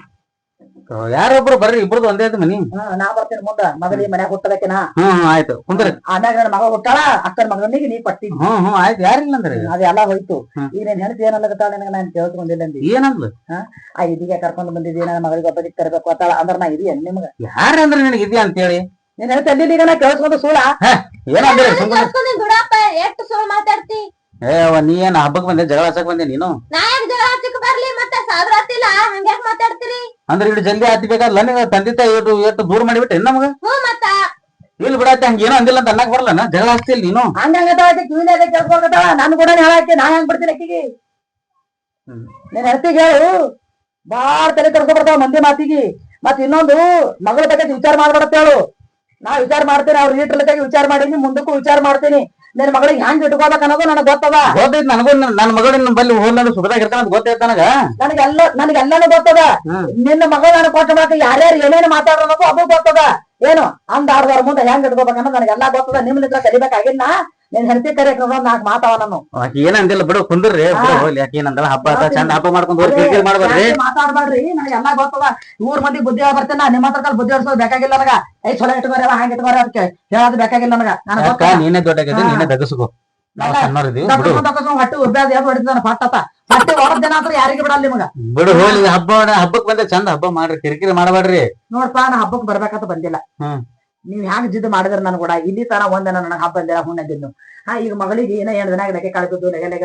ಯಾರೊಬ್ರು ಬರ್ರಿ ಇಬ್ರದ್ದು ಒಂದೇ ಐತಿ ಮನಿ ಹಾ, ನಾ ಬರ್ತೇನೆ ಮುಂದ. ಮಗಲಿ ಮನ್ಯಾಗ ಹುಟ್ಟದಕ್ಕೆ ನಾ. ಹ್ಮ್ ಹ್ಮ್ ಆಯ್ತು. ಕುಂದ್ರಿ. ಆಮ್ಯಾಗ ನನ್ನ ಮಗ ಹುಟ್ಟಾಳ ಅಕ್ಕನ ಮಗನಿಗೆ ನೀ ಪಟ್ಟಿ ಹ್ಮ್ ಹ್ಮ್ ಆಯ್ತು. ಯಾರಿಲ್ಲ ಅಂದ್ರಿ? ಅದೆಲ್ಲ ಹೋಯ್ತು. ಹ್ಮ್. ಈಗ ನೀನ್ ಹೆಣ್ತಿ ಏನಲ್ಲಾಳ ನಿನಗ? ನಾನ್ ಕೇಳ್ಕೊಂಡಿಲ್ಲ ಅಂದಿ. ಏನಂದ್ಲು? ಆ ಇದೀಗ ಕರ್ಕೊಂಡು ಬಂದಿದ್ದೀ ನನ್ನ ಮಗಳಿಗೆ ಒಬ್ಬರಿಗೆ ತರಬೇಕು ಅತ್ತಾಳ ಅಂದ್ರ ನಾ ಇದೀಯ ನಿಮ್ಗ? ಯಾರಂದ್ರೆ ನಿನಗೆ ಇದೆಯಾ ಅಂತ ಹೇಳಿ ನೀನ್ ಹೇಳ್ತಾ ಅಲ್ಲಿ ಈಗ ನಾ ಕೇಳಿಸ್ಕೊಂಡು ಸೂಳ. ಏನಂದ್ರಿ? ಸುಮ್ಮನೆ ಎಷ್ಟು ಸುಳ್ಳು ಮಾತಾಡ್ತಿ? ಏ ಅವ ನೀ ಏನ್ ಹಬ್ಬಕ್ ಬಂದೆ? ಜಗಳ ಹಚ್ಚಕ್ ಬಂದೆ ನೀನು? ನಾ ಯಾಕ್ ಜಗಳ ಹಚ್ಚಕ್ ಬರ್ಲಿ ಮತ್ತೆ? ಸಾದ್ರ ಹತ್ತಿಲ್ಲ. ಹಂಗ್ಯಾಕ್ ಮಾತಾಡ್ತೀರಿ? ಅಂದ್ರೆ ಇಲ್ಲಿ ಜಲ್ದಿ ಹತ್ತಿ ಬೇಕಾದ್ರೆ ನನಗೆ ತಂದೆ ತಾಯಿ ಇವತ್ತು ಇವತ್ತು ದೂರ ಮಾಡಿಬಿಟ್ಟೆ ನಮಗ? ಹ್ಞೂ ಮತ್ತ. ಇಲ್ಲಿ ಬಿಡತ್ತೆ ಹಂಗ ಏನೋ ಅಂದಿಲ್ಲ ಅಂತ ಅನ್ನಕ್ ಬರಲ್ಲ ಜಗಳ ಹಚ್ತಿಲ್ ನೀನು? ಹಂಗ ಹಂಗತ್ತಾಳ ಆಕಿ ಕಿವಿನಾಗ ಕೇಳ್ಕೊಳ್ಕತ್ತಾಳ ನನ್ ಕೂಡ ಹೇಳಕ್ಕೆ ನಾ ಹೆಂಗ್ ಬಿಡ್ತೀನಿ ಹ್ಮ್. ನೀನ್ ಹೆಳ್ತಿಗೆ ಹೇಳು. ಬಾಳ ತಲೆ ಕೆಡ್ಸ್ಕೊಬರ್ತಾವ ಮಂದಿ ಮಾತಿಗೆ. ಮತ್ ಇನ್ನೊಂದು ಮಗಳ ಬಗ್ಗೆ ವಿಚಾರ ಮಾಡ್ಬೇಡತ್ತ ಹೇಳು. ನಾ ವಿಚಾರ ಮಾಡ್ತೇನೆ ಅವ್ರ ಈಟ್ರಲಕ್ಕಾಗಿ ವಿಚಾರ ಮಾಡೀನಿ ಮುಂದಕ್ಕೂ ವಿಚಾರ ಮಾಡ್ತೀನಿ. ನಿನ್ ಮಗಳಿಗೆ ಹೆಂಗ್ ಇಟ್ಕೋಬೇಕು ಅನ್ನೋದು ನನಗ್ ಗೊತ್ತದ? ಗೊತ್ತೈತಿ ನನಗೂ ನನ್ನ ಮಗಳ ಬಲ್ಲಿ ಹೋಗ್ಲಾಂದ್ರೆ ಸುಖದಾಗ ಇರ್ತಾನ ಅಂತ ಗೊತ್ತೈತಿ ನನಗ. ನನಗೆಲ್ಲ ನನಗೆಲ್ಲನೂ ಗೊತ್ತದ. ನಿನ್ನ ಮಗಳ ನನ್ ಕೊಟ್ಟ ಬಳಕ ಯಾರ್ಯಾರು ಏನೇನು ಮಾತಾಡೋದು ಅದು ಗೊತ್ತದ. ಏನು ಅಂದ ಆಡ್ದವ್ರ ಮುಂದೆ ಹೆಂಗ್ ಇಟ್ಕೋಬೇಕನ್ನೋದು ನನಗೆಲ್ಲ ಗೊತ್ತದ. ನಿಮ್ಲಿಂದ ಕಲಿಬೇಕಾಗಿಲ್ಲ. ನಿನ್ ಹೆಂಡತಿ ಕಾರ್ಯಕ್ರಮ ನಾಲ್ಕು ಮಾತಾವ ನಾನು ಆಕಿ ಏನ್ ಅಂದಿಲ್ಲ ಬಿಡು ಕುಂದ್ರಿ ಬಿಡು ಹೋಗ್ಲಿ. ಆಕಿ ಹಬ್ಬ ಆತ ಚಂದ ಹಬ್ಬ ಮಾಡ್ಕೊಂಡು ಹೋಗಿ ಕಿರಿಕಿರಿ ಮಾಡ್ಬೇಡ್ರಿ. ಮಾತಾಡ್ಬೇಡ್ರಿ ನನಗೆಲ್ಲ ಗೊತ್ತದ. ಊರ್ ಮಂದಿ ಬುದ್ಧಿ ಬರ್ತೇನೆ ನಿಮ್ಮ ಹತ್ರ ಬುದ್ಧಿ ಹೊಡ್ಸೋದು ಬೇಕಾಗಿಲ್ಲ ನನಗ. ಐ ಚೊಲೋ ಇಟ್ಕೋರಿ ಹಂಗ ಇಟ್ಕೋರಿ ಅದಕ್ಕೆ. ಹೇಳೋದು ಬೇಕಾಗಿಲ್ಲ ನನಗ. ನನಗೆ ನೀನೇ ದೊಡ್ಡ ನೀನೇ ದಗಸ್ಕೋ ನಾವು ಸಣ್ಣವ್ರಿದೀವಿ ಬಿಡು. ಹೊಟ್ಟೆ ಉಬ್ಬ್ಯಾದ ಯಾವ್ದು ಹೊಡಿತಾನ ಪಟ್ಟತ ಹೊಟ್ಟೆ ಜನ ಹತ್ರ ಯಾರಿಗೆ ಬಿಡಲ್ಲ ನಿಮಗ. ಬಿಡು ಹೋಗ್ಲಿ ಹಬ್ಬ ಹಬ್ಬಕ್ ಬಂದೆ ಚಂದ ಹಬ್ಬ ಮಾಡ್ರಿ ಕಿರಿಕಿರಿ ಮಾಡಬೇಡ್ರಿ. ನೋಡ್ಪಾ ನಾ ಹಬ್ಬಕ್ಕೆ ಬರ್ಬೇಕಂತ ಬಂದಿಲ್ಲ. ಹ್ಮ್. ನೀವ್ ಹ್ಯಾಂಗ ಜಿದ್ದು ಮಾಡಿದ್ರ ನನ್ ಕೂಡ? ಇಲ್ಲಿ ತರ ಒಂದೇನ ನನಗೆ ಹಬ್ಬ ಬಂದಿಲ್ಲ ಹುಣ್ಣದಿದ್ದು ಹಾ ಈಗ ಮಗಳಿಗೆ ಏನೋ ಏನ್ ದಿನ ಲೆಕ್ಕ ಲೆಗ ಲೆಗ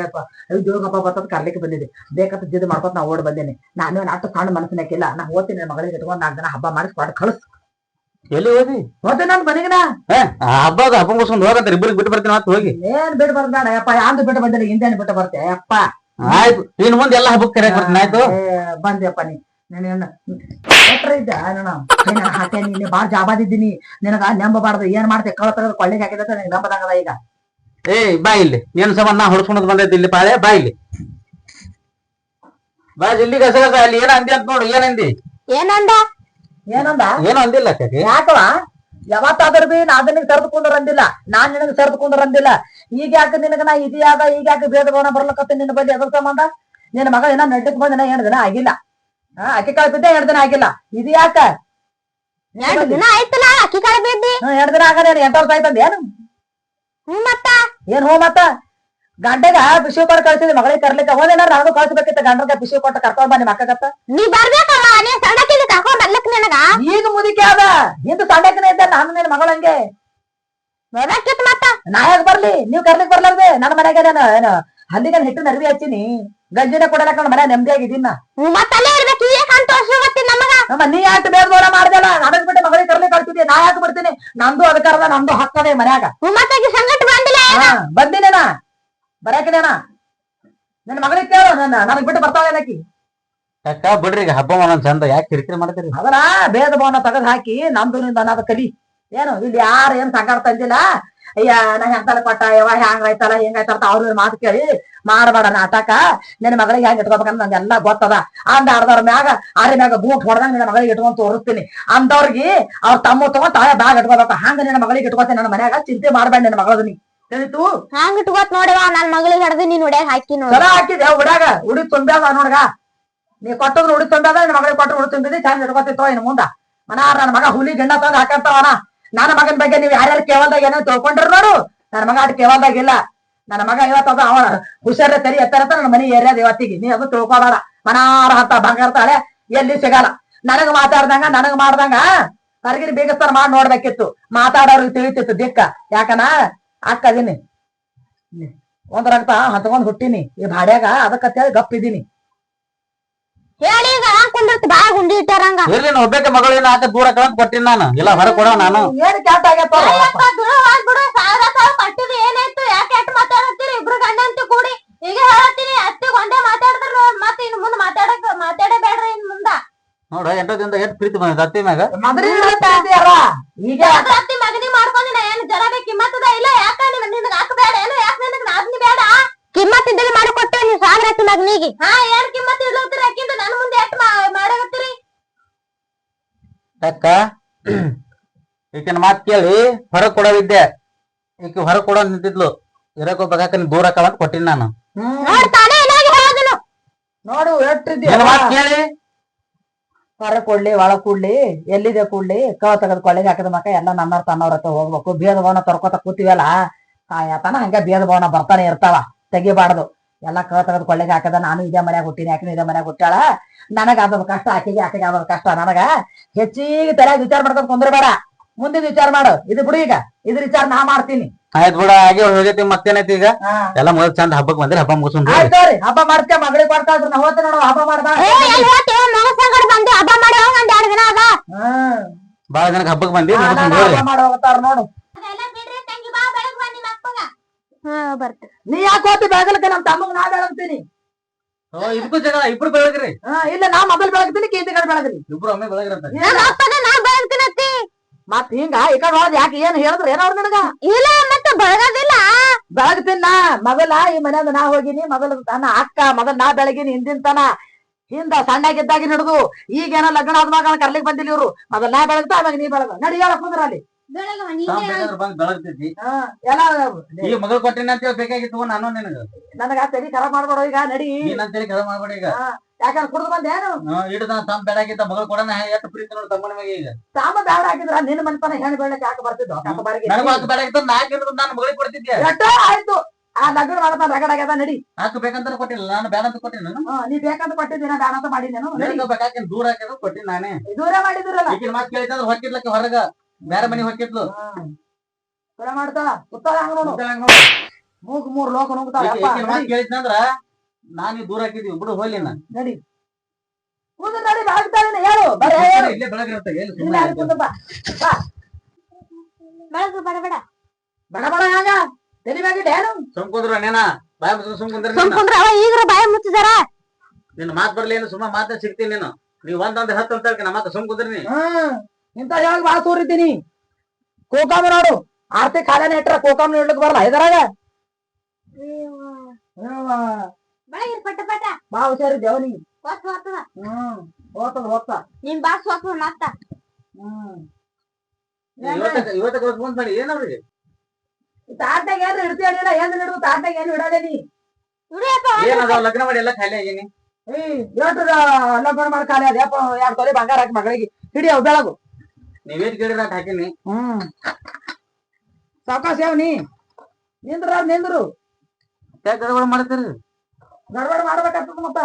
ಇದು ಹಬ್ಬ ಬರ್ತದ ಕರ್ಲಿಕ್ಕೆ ಬಂದಿದೆ ಬೇಕಂತ ಜಿದ್ದು ಮಾಡ್ಕೊತ ನಾ ಓಡ್ ಬಂದೇನೆ. ನಾನು ಅಟ್ಟು ಸಣ್ಣ ಮನಸ್ಸಿನಕ್ಕಿಲ್ಲ ನಾ ಓದ್ತೀನಿ ನನ್ನ ಮಗಳಿಗೆ ಇಟ್ಕೊಂಡ್ ನಾಲ್ಕು ದಿನ ಹಬ್ಬ ಮಾಡಿಸ್ ಕೊಟ್ಟು ಕಳಿಸ್. ಎಲ್ಲಿ ಹೋದಿ? ಓದ್ತೀನಿ ನಾನು ಮನೆಗಿನ ಹಬ್ಬ ಹಬ್ಬ ಮುಗಿಸ್ಕೊಂಡು ಹೋಗಂತ ಇಬ್ಬರಿಗೆ ಬಿಟ್ಟು ಬರ್ತೀನಿ ಮತ್ತೆ ಹೋಗಿ. ಏನ್ ಬಿಟ್ಟು ಬರ್ಬೇಡ ಯಪ್ಪ ಯಾಂದು ಬಿಟ್ಟು ಬಂದಿಲ್ಲ ಹಿಂದೆ ಬಿಟ್ಟು ಬರ್ತೆ ಯಪ್ಪ. ಆಯ್ತು ಇನ್ ಮುಂದೆ ಎಲ್ಲ ಹಬ್ಬಕ್ಕೆ ಕರೆ ಬರ್ತೀನಿ ಆಯ್ತು? ಬಂದ್ಯಪ್ಪ ನೀ. ನೀನು ಇದ್ದ ನಾನು ಹಾಕೆ ನೀನು ಬಾಳ್ ಜಾಬಾದಿದ್ದೀನಿ ನಿನಗ ನಂಬಬಾರ್ದು. ಏನ್ ಮಾಡ್ತೆ? ಕಳ ತೆಗೆದು ಕೊಳ್ಳೆಗೆ ಹಾಕಿದ ನಿನಗೆ ನಂಬದಾಗದ ಈಗ. ಏ ಬಾ ಇಲ್ಲಿ. ಏನ್ ಸಮ ನಾ ಹೊಡ್ಸ್ಕೊಂಡ್ ಬಂದೈತಿ ಇಲ್ಲಿ ಪಾಳೆ. ಬಾ ಇಲ್ಲಿ. ಬಾ ಜಲ್ದಿ ಗಸಗಸ ಅಲ್ಲಿ ಏನ ಅಂದಿ ಅಂತ ನೋಡು. ಏನಂದಿ ಏನಂದ? ಏನಂದ? ಏನು ಅಂದಿಲ್ಲ ಅಕ್ಕಗೆ ಯಾಕವ? ಯಾವತ್ತಾದ್ರೂ ಬಿ ನಾ ಅದನ್ನ ಸರಿದುಕೊಂಡ್ರ ಅಂದಿಲ್ಲ ನಾನ್ ನಿನಗೆ ಸರಿದುಕೊಂಡ್ರ ಅಂದಿಲ್ಲ ಈಗ ಯಾಕೆ ನಿನಗ ನಾ ಇದ್ಯಾದ? ಈಗ ಯಾಕೆ ಭೇದ ಭಾವನ ಬರ್ಲಕತ್ತ ನಿನ್ನ ಬಳಿ ಎದ್ರ ಸಂಬಂಧ ನಿನ್ನ ಮಗ ಏನ ನೆಟ್ಟಕ್ ಬಂದಿನ? ಎರಡ್ ದಿನ ಆಗಿಲ್ಲ. ಹಾ ಅಕ್ಕಿ ಬಿದ್ದೆ ಎರಡ್ ದಿನ ಆಗಿಲ್ಲ. ಇದು ಯಾಕ? ಎರಡು ದಿನ ಆಯ್ತಲ್ಲ ಅಕ್ಕಿ ಕಾಳು ಬಿದ್ದಿ? ಹ್ಮ್, ಎರಡ್ ದಿನ ಆಗದ ಎಂಟ ವರ್ಷ ಆಯ್ತಂದ? ಏನು? ಹ್ಮ್ ಮತ್ತ? ಏನ್ ಹೋ ಮತ್ತ? ಗಂಡಗ ಬಿಸಿ ಕೊಟ್ಟು ಕಳ್ಸಿದ್ವಿ ಮಗಳಿಗೆ ಕರ್ಲಿಕ್ಕೆ ಹೋದೇನಾರ ನಾನು ಕಳ್ಸಬೇಕಿತ್ತ ಗಂಡಗ ಬಿಸಿ ಕೊಟ್ಟು ಕರ್ಕೊಂಡ್ ಬನ್ನಿ ಮಕ್ಕಗತ್ತ ನೀ ಬರ್ಬೇಕಲ್ಲ ನೀ ಸಣ್ಣಕ್ಕಿದ್ ಕರ್ಕೊಂಡ್ ಬರ್ಲಕ್ ನಿನಗ? ಈಗ ಮುದಿಕೆ ಅದ. ಇಂದು ಸಣ್ಣಕ್ಕನೇ ಇದ್ದ ನಾನು ನಿನ್ನ ಮಗಳಂಗೆ ಬರ್ಬೇಕಿತ್ ಮತ್ತ? ನಾ ಯಾಕೆ ಬರ್ಲಿ? ನೀವ್ ಕರ್ಲಿಕ್ ಬರ್ಲಾರ್ದೆ ನನ್ನ ಮನೆಗೆ ನಾನು ಏನು ಹಲ್ಲಿಗೆ ಹಿಟ್ಟು ನರ್ವಿ ಹಚ್ಚಿನಿ. ಗಂಜಿನ ಕೊಡಲಕ ಮನೆ ನೆಮ್ಮದಿಯಾಗಿದ್ದೀನ ಹ್ಞೂ ಮತ್ತ ಅಲ್ಲೇ ಇರ್ಬೇಕು ಈಗ ಕಾಣ್ ತೋರ್ಸಿ ನಮಗ. ನಮ್ಮ ನೀ ಯಾಕೆ ಬೇರೆ ದೂರ ಮಾಡ್ದಲ್ಲ? ನನಗ್ ಬಿಟ್ಟು ಮಗಳಿಗೆ ಕರ್ಲಿ ಕಳ್ತಿದ್ದೆ ನಾ ಯಾಕೆ ಬರ್ತೀನಿ ನಂದು ಅದಕ್ಕಾರದ ನಂದು ಹಕ್ಕದೆ ಮನ್ಯಾಗ. ಮತ್ತ ಸಂಗಟ ಬಂದಿಲ್ಲ ಬಂದಿನೇನ ಬರಾಕಿನೇನ ನಿನ್ನ ಮಗಳಿಗೆ ಕೇಳು ನನ್ನ ನನಗ್ ಬಿಟ್ಟು ಬರ್ತಾಳೆ ನಾಕಿ ಅಕ್ಕ ಬಿಡ್ರಿ ಈಗ ಹಬ್ಬ ಮಾಡೋಣ ಚಂದ. ಯಾಕೆ ಕಿರಿಕಿರಿ ಮಾಡ್ತೀರಿ? ಅದನ್ನ ಭೇದ ಭಾವನ ತೆಗೆದು ಹಾಕಿ ನಮ್ದು ನಿಂದ ಅನ್ನೋದು ಕಲಿ. ಏನು ಇಲ್ಲಿ ಯಾರು ಏನ್ ಸಾಕಾಡ್ತಾ ತಂದಿಲ್ಲ ಅಯ್ಯ ನಾ ಹೆಂತಲ ಕೊಟ್ಟ? ಯವ ಹೆಂಗಾಯ್ತಲ್ಲ ಹೆಂಗಾಯ್ತಲ್ಲ ಅವ್ರ ಮಾತು ಕೇಳಿ ಮಾಡಬೇಡ ನಾಟಕ. ನಿನ್ನ ಮಗಳಿಗೆ ಹೆಂಗ್ ಇಟ್ಕೋಬೇಕಂತ ನಂಗೆಲ್ಲ ಗೊತ್ತದ. ಅಂದ ಅರ್ಧವ್ರ ಮ್ಯಾಗ ಆರಿ ಮ್ಯಾಗ ಬೂಟ್ ಹೊಡೆದಂಗ ನಿನ್ನ ಮಗಳಿಗೆ ಇಟ್ಕೊಂಡ್ ತೋರಿಸ್ತೀನಿ. ಅಂದವ್ರಿಗೆ ಅವ್ರ ತಮ್ಮ ತಗೊಂಡ್ ತಾಳೆ ಬ್ಯಾಗ್ ಇಟ್ಕೋಬೇಕು. ಹಂಗ ನಿನ್ನ ಮಗಳಿಗೆ ಇಟ್ಕೋತೀನಿ ನನ್ನ ಮನ್ಯಾಗ ಚಿಂತೆ ಮಾಡ್ಬೇಡ ನಿನ್ನ ಮಗಳದ ನೀ. ತಿಳಿತು ಹಂಗ ಇಟ್ಕೋತ್ ನೋಡಿವ ನನ್ ಮಗಳಿಗೆ ಹಿಡ್ದು ನೀನ್ ಉಡ್ಯಾಗ ಹಾಕಿ ನೋಡಿ. ಚಲೋ ಉಡಾಗ ಉಡಿ ತುಂಬ್ಯಾದ ನೋಡ್ಗ? ನೀ ಕೊಟ್ಟದ್ರ ಉಡಿ ತುಂಬ್ಯಾದ ನಿನ್ನ ಮಗಳಿಗೆ ಕೊಟ್ಟರು ಉಡಿ ತುಂಬಿದಿ ಚಂದ ಇಟ್ಕೋತಿತ್ತೋ ಇನ್ ಮುಂದ. ಮನಾರ ನನ್ನ ಮಗ ಹುಲಿ ಗಿಣ್ಣ ತಂದು ಹಾಕಂತವನ. ನನ್ನ ಮಗನ ಬಗ್ಗೆ ನೀವು ಯಾರ್ಯಾರು ಕೇವಲದಾಗ ಏನೋ ತಿಳ್ಕೊಂಡ್ರ ನೋಡು. ನನ್ನ ಮಗ ಅಟ್ ಕೇವಲದಾಗ ಇಲ್ಲ. ನನ್ನ ಮಗ ಇವತ್ತದ ಅವ ಹುಷಾರ ತರಿ ಎತ್ತರ ನನ್ನ ಮನೆ ಏರಿಯಾದ ಇವತ್ತಿಗೆ. ನೀ ಅದು ತಿಳ್ಕೊಬೇಡ. ಮನಾರ ಅಂತ ಬಂಗಾರ ತಾಳೆ ಎಲ್ಲಿ ಸಿಗಲ್ಲ. ನನಗ್ ಮಾತಾಡ್ದಂಗ, ನನಗ್ ಮಾಡ್ದಂಗ ಕರ್ಗಿರಿ ಬೇಗಸ್ತಾರ ಮಾಡಿ ನೋಡ್ಬೇಕಿತ್ತು. ಮಾತಾಡೋರಿಗೆ ತಿಳಿತಿತ್ತು ದಿಕ್ಕ. ಯಾಕನ? ಅಕ್ಕದೀನಿ ಒಂದ್ ರಕ್ತ ಹತ್ಕೊಂಡ್ ಹುಟ್ಟಿನಿ. ಈ ಭಾಡ್ಯಾಗ ಅದಕ್ಕಂತೇಳಿ ಗಪ್ಪಿದೀನಿ ಹೇಳಿ ಈಗ ಕುಂದಿರ್ತಿ ಬಾಳ ಗುಂಡಿ ಇಟ್ಟಾರಂಗ ಇರ್ಲಿ ನಾ ಒಬ್ಬಕ್ಕೆ ಮಗಳೇನ ಆಕ ದೂರ ಕಳಂತ ಕೊಟ್ಟಿನಿ ನಾನು. ಇಲ್ಲ ಹೊರ ಕೊಡೋ ನಾನು. ಏನ್ ಕ್ಯಾಟ್ ಆಗೈತ ಬಿಡು. ಸಾವಿರ ಸಾವಿರ ಕಟ್ಟಿದ್ ಏನಾಯ್ತು? ಯಾಕೆ ಮಾತಾಡತ್ತೀರಿ? ಇಬ್ರು ಗಂಡಂತಿ ಕೂಡಿ. ಈಗ ಹೇಳತ್ತೀನಿ ಅತ್ತಿಗ್ ಒಂದೇ ಮಾತಾಡಿದ್ರ ನೋಡ್ ಮತ್ತೆ ಇನ್ ಮುಂದ್ ಮಾತಾಡಕ್ ಮಾತಾಡಬೇಡ್ರಿ ಇನ್ ಮುಂದ. ನೋಡ ಎಂಟದಿಂದ ಎಷ್ಟು ಪ್ರೀತಿ ಬಂದ ಅತ್ತಿ ಮ್ಯಾಗ? ಈಗ ಅದ್ರ ಅತ್ತಿ ಮಗನಿಗ್ ಮಾಡ್ಕೊಂಡಿ ನಾ ಏನ್ ಜರ ಕಿಮ್ಮತ್ತದ ಇಲ್ಲ ಯಾಕ ನಿನ್ ನಿನಗ್ ಹಾಕಬೇಡ? ಏನು ಯಾಕ ನಿನಗ್ ನಾದ್ನಿ ಬೇಡ? ಕಿಮ್ಮತ್ ಮಾಡಿ ಮಾಡಿಕೊಟ್ಟೆ ನೀ ಸಾವಿರ ಅತ್ತಿ ಮಗನಿಗೆ. ಹಾ ಏನ್ ಕಿಮ್ಮತ್ ಇಡ್ಲತ್ತೀರಿ ಅಕ್ಕಿಂದ ನನ್ ಮುಂದೆ ಎಷ್ಟ್ ಮಾಡಕತ್ತೀರಿ ಅಕ್ಕ ಈಕಿನ ಮಾತ್ ಕೇಳಿ ಹೊರಗ್ ಕೊಡೋವಿದ್ದೆ ಈಕಿ ಹೊರಗ್ ಕೊಡೋ ನಿಂತಿದ್ಲು. ಇರಕ್ ಒಬ್ಬ ದೂರ ಅಂತ ಕೊಟ್ಟಿನಿ ನಾನು. ನೋಡ್ ಎಷ್ಟಿದ್ಯಾ ಮಾತ್ ಕೇಳಿ. ಹೊರ ಕೊಡ್ಲಿ ಒಳ ಕೂಡ್ಲಿ ಎಲ್ಲಿದೆ ಕೂಡ್ಲಿ ಕವ ತೆಗೆದು ಕೊಳ್ಳಿಗೆ ಹಾಕದ ಮಕ್ಕ ಎಲ್ಲ ನನ್ನವ್ರ ತನ್ನವ್ರ ಹತ್ರ ಹೋಗ್ಬೇಕು. ಭೇದ ಭಾವನ ತರ್ಕೋತ ಕೂತಿವಲ್ಲ ಕಾಯತನ ಹಂಗ ಭೇದ ಭಾವನ ಬರ್ತಾನೆ ಇರ್ತಾವ. ತೆಗಿಬಾರ್ದು. ಎಲ್ಲ ಕ ತೆಗೆದು ಕೊಳ್ಳಿಗೆ ಹಾಕದ. ನಾನು ಇದೇ ಮನ್ಯಾಗ ಹುಟ್ಟಿನಿ ಯಾಕೆ ಇದೇ ಮನ್ಯಾಗ ಹುಟ್ಟಾಳ ನನಗ ಕಷ್ಟ ಆಕೆಗೆ ಆಕೆಗೆ ಆದದ ಕಷ್ಟ. ನನಗ ಹೆಚ್ಚಿಗೆ ತಲೆ ವಿಚಾರ ಮಾಡ್ಕೊಂಡ್ ಕುಂದ್ರಬೇಡ. ಮುಂದಿನ ವಿಚಾರ ಮಾಡು. ಇದು ಬಿಡು ಈಗ. ಇದ್ರ ವಿಚಾರ ನಾ ಮಾಡ್ತೀನಿ. ಆಯ್ತು ಬಿಡ ಹಾಗೆ ಹೋಗೈತಿ ಮತ್ತೇನೈತಿ ಈಗ? ಎಲ್ಲ ಮೊದಲು ಚಂದ ಹಬ್ಬಕ್ ಬಂದ್ರೆ ಹಬ್ಬ ಮುಗಿಸ್ಕೊಂಡು ಆಯ್ತು ಹಬ್ಬ ಮಾಡ್ತೇವೆ ಮಗಳಿಗೆ ಕೊಡ್ತಾ ಇದ್ರು ನಾ ಹೋಗ್ತೇನೆ ನೋಡು ಹಬ್ಬ ಮಾಡ್ದ. ಹಬ್ಬ ಮಾಡಿ ಬಾಳ ಜನಕ್ಕೆ ಹಬ್ಬಕ್ ಬಂದಿ ಮುಗಿಸ್ಕೊಂಡ್ ಮಾಡಿ ಹೋಗ್ತಾರ ನೋಡು ಅದೆಲ್ಲ ಬಿಡ್ರಿ ತಂಗಿ ಬಾ ಬೆಳಗ್ ಬನ್ನಿ ಮಕ್ಕಳ ಹಾ ಬರ್ತೀನಿ ನೀ ಯಾಕೆ ಹೋತಿ? ಬೆಳಗಲಿಕ್ಕೆ ನಮ್ ತಮ್ಮಗ್ ನಾ ಬೆಳಗ್ತೀನಿ. ಓ, ಇದಕ್ಕೂ ಜಗಳ ಇಬ್ರು ಬೆಳಗ್ರಿ. ಹಾ ಇಲ್ಲ ನಾ ಮೊದಲ್ ಬೆಳಗ್ತೀನಿ ಕೀರ್ತಿಗಳು ಬೆಳಗ್ರಿ. ಇಬ್ರು ಒಮ್ಮೆ ಬೆಳಗ್ರಿ ನಮ್ಮ ಅಪ್ಪನ ನಾ ಬೆಳಗ್ತೀನಿ ಅತ್ತಿ. ಮತ್ ಹಿಂಗ ಈ ಕಡೆ ಹೋದ್ ಯಾಕೆ ಏನ್ ಹೇಳಿದ್ರ ಏನವ್ರ ನಿನಗ? ಇಲ್ಲ ಮತ್ತೆ ಬೆಳಗದಿಲ್ಲ. ಬೆಳಗ್ತೀನಿ ನಾ. ಮೊದಲ ಈ ಮನೆಯಿಂದ ನಾ ಹೋಗಿನಿ. ಮೊದಲ ನನ್ನ ಅಕ್ಕ ಮೊದಲ್ ನಾ ಬೆಳಗಿನಿ ಹಿಂದಿನ ತನ. ಹಿಂದ ಸಣ್ಣಾಗಿದ್ದಾಗಿ ಈಗ ಏನೋ ಲಗ್ನ ಆದ್ಮಾಗ ಕರ್ಲಿಕ್ ಬಂದಿಲ್ಲ ಇವ್ರು. ಮೊದಲ್ ನಾ ಬೆಳಗ್ತಾ ಆಮೇಲೆ ನೀ ಬೆಳಗ ನಡಿ ಹೇಳಕ್ ಕುಂದ್ರ ಅಲ್ಲಿ ಈಗ ಮಗಳು ಕೊಟ್ಟಿನ ಅಂತ ಬೇಕಾಗಿತ್ತು ನಾನು ನಿನಗ. ನನಗ ತಲೆ ಖರಾಬ್ ಮಾಡ್ಬೇಡ ಈಗ ನಡಿ. ನೀನಂತೇಳಿ ಖರಾಬ್ ಮಾಡ್ಬೇಡ ಈಗ. ಯಾಕಂದ್ರೆ ಕುಡ್ದು ಬಂದೇನು ಇಡದ ತಮ್ಮ ಬೆಳಗಿದ್ದ ಮಗಳು ಕೊಡೋಣ ಎಷ್ಟು ಪ್ರೀತಿ ನೋಡಿ ತಮ್ಮನ ಮ್ಯಾಗ ಈಗ. ತಾಮ ಬೇಡ ಹಾಕಿದ್ರ ನಿನ್ನ ಮನಪನ ಹೆಣ್ಣು ಬೆಳಕ್ ಯಾಕೆ ಬರ್ತಿದ್ವು. ನನಗೂ ಬೆಳಗಿದ್ದ ನಾಲ್ಕು ಹಿಡಿದು ನಾನು ಮಗಳಿಗೆ ಕೊಡ್ತಿದ್ದೆ? ಎಷ್ಟೋ ಆಯ್ತು. ಆ ಲಗ್ನ ಮಾಡ್ತಾನ ರಗಡ ಆಗ್ಯದ ನಡಿ. ಹಾಕ ಬೇಕಂತ ಕೊಟ್ಟಿಲ್ಲ ನಾನು ಬೇಡ ಅಂತ ಕೊಟ್ಟಿನಿ ನಾನು. ನೀ ಬೇಕಂತ ಕೊಟ್ಟಿದ್ದೀನ ಬೇಡ ಅಂತ ಮಾಡಿದ್ದೇನು ಬೇಕಾಕಿನ ದೂರ ಹಾಕಿದ್ರು ಕೊಟ್ಟಿನಿ ನಾನೇ. ದೂರ ಮಾಡಿದಿರಲ್ಲ ಈಗಿನ ಮಾತು ಕೇಳಿದ್ರೆ ಹೊಕ್ಕಿದ್ಲಕ್ಕೆ ಹೊರಗ. ಬೇರೆ ಮನೆ ಹೋಗಿದ್ಲು ದೂರ ಮಾಡ್ತಾಳ ಉತ್ತಾಳ ಹಂಗ ನೋಡು. ಮೂಗ್ ಮೂರ್ ಲೋಕ ನುಗ್ತಾಳ. ಕೇಳಿದ್ನಂದ್ರ ನಾನು ದೂರ ಹಾಕಿದ್ವಿ ಬಿಡು ಹೋಗ್ಲಿ ನಡಿ. ಕೂದು ನಡಿ ಬಾಗ್ತಾಳೆ ಹೇಳು ಬರೇ ಹೇಳು. ಇಲ್ಲೇ ಎಲ್ಲಿ ಇಲ್ಲ ಅಲ್ಲಿ ಸುಮ್ಮನೆ ಬಾ ಬೆಳಗ್ಗೆ ಬಡ ಬಡ. ಬಡ ಹಂಗ. ತಲೆ ಮ್ಯಾಗಿಟ್ಟು ಏನು? ಸುಮ್ಕುಂದ್ರ ನೇನ ಬಾಯ ಸುಮ್ಕುಂದ್ರ ಅವ ಈಗ ಬಾಯ ಮುಚ್ಚಿದಾರ? ನಿನ್ನ ಮಾತ್ ಬರ್ಲಿ ಏನು ಸುಮ್ಮ ಮಾತ ಸಿಗ್ತೀನಿ ನೀನು. ನೀವ್ ಒಂದೊಂದ್ ಹತ್ತು ಅಂತ ನಮ್ಮ ಮಾತ ಸುಮ್ ಕುಂದ್ರಿ ನೀ ಇಂತ ಯಾವಾಗ ಬಾಳ ತೋರಿದ್ದೀನಿ ಕೋಕಾಮ ನೋಡು. ಆರ್ತಿ ಖಾಲಿನ ಇಟ್ರ ಕೋಕಾಮ ಇಡ್ಲಿಕ್ ಬರಲ್ಲ. ಇದರಾಗ ಬಾ ಹುಷಾರಿದ್ದೇವ ನೀ ಹೊತ್ತು ಹೊತ್ತದ ಹ್ಮ್. ಬಾಸ್ ಮತ್ತ ಹ್ಮ್. ಇವತ್ತ ಇವತ್ತ ಫೋನ್ ಮಾಡಿ. ಏನವ್ರಿಗೆ ತಾಟ್ನಾಗ ಏನ್ ಹಿಡಿದು ತಾಟ್ನಾಗ ಲಗ್ನ ಮಾಡಿ ಎಲ್ಲ ಖಾಲಿ ಆಗೇನಿ. ಎಷ್ಟು ಲಗ್ನ ಮಾಡಿ ಖಾಲಿ ಅದ ಯಾಕೆ ತೊಲೆ ಬಂಗಾರ ಹಾಕಿ ಮಗಳಿಗೆ. ಹಿಡಿ ಅವ್ ಬೆಳಗು. ನೀವೇನ್ ಕೇಳಿರ ಹಾಕಿನಿ. ಹ್ಮ್. ಸಾವಕಾಶ ಯಾವ ನೀ? ನಿಂದ್ರ ನಿಂದ್ರು. ಯಾಕೆ ಗಡಬಡ ಮಾಡ್ತೀರಿ? ಗಡಬಡ ಮಾಡ್ಬೇಕಾಗ್ತದ ಮತ್ತ?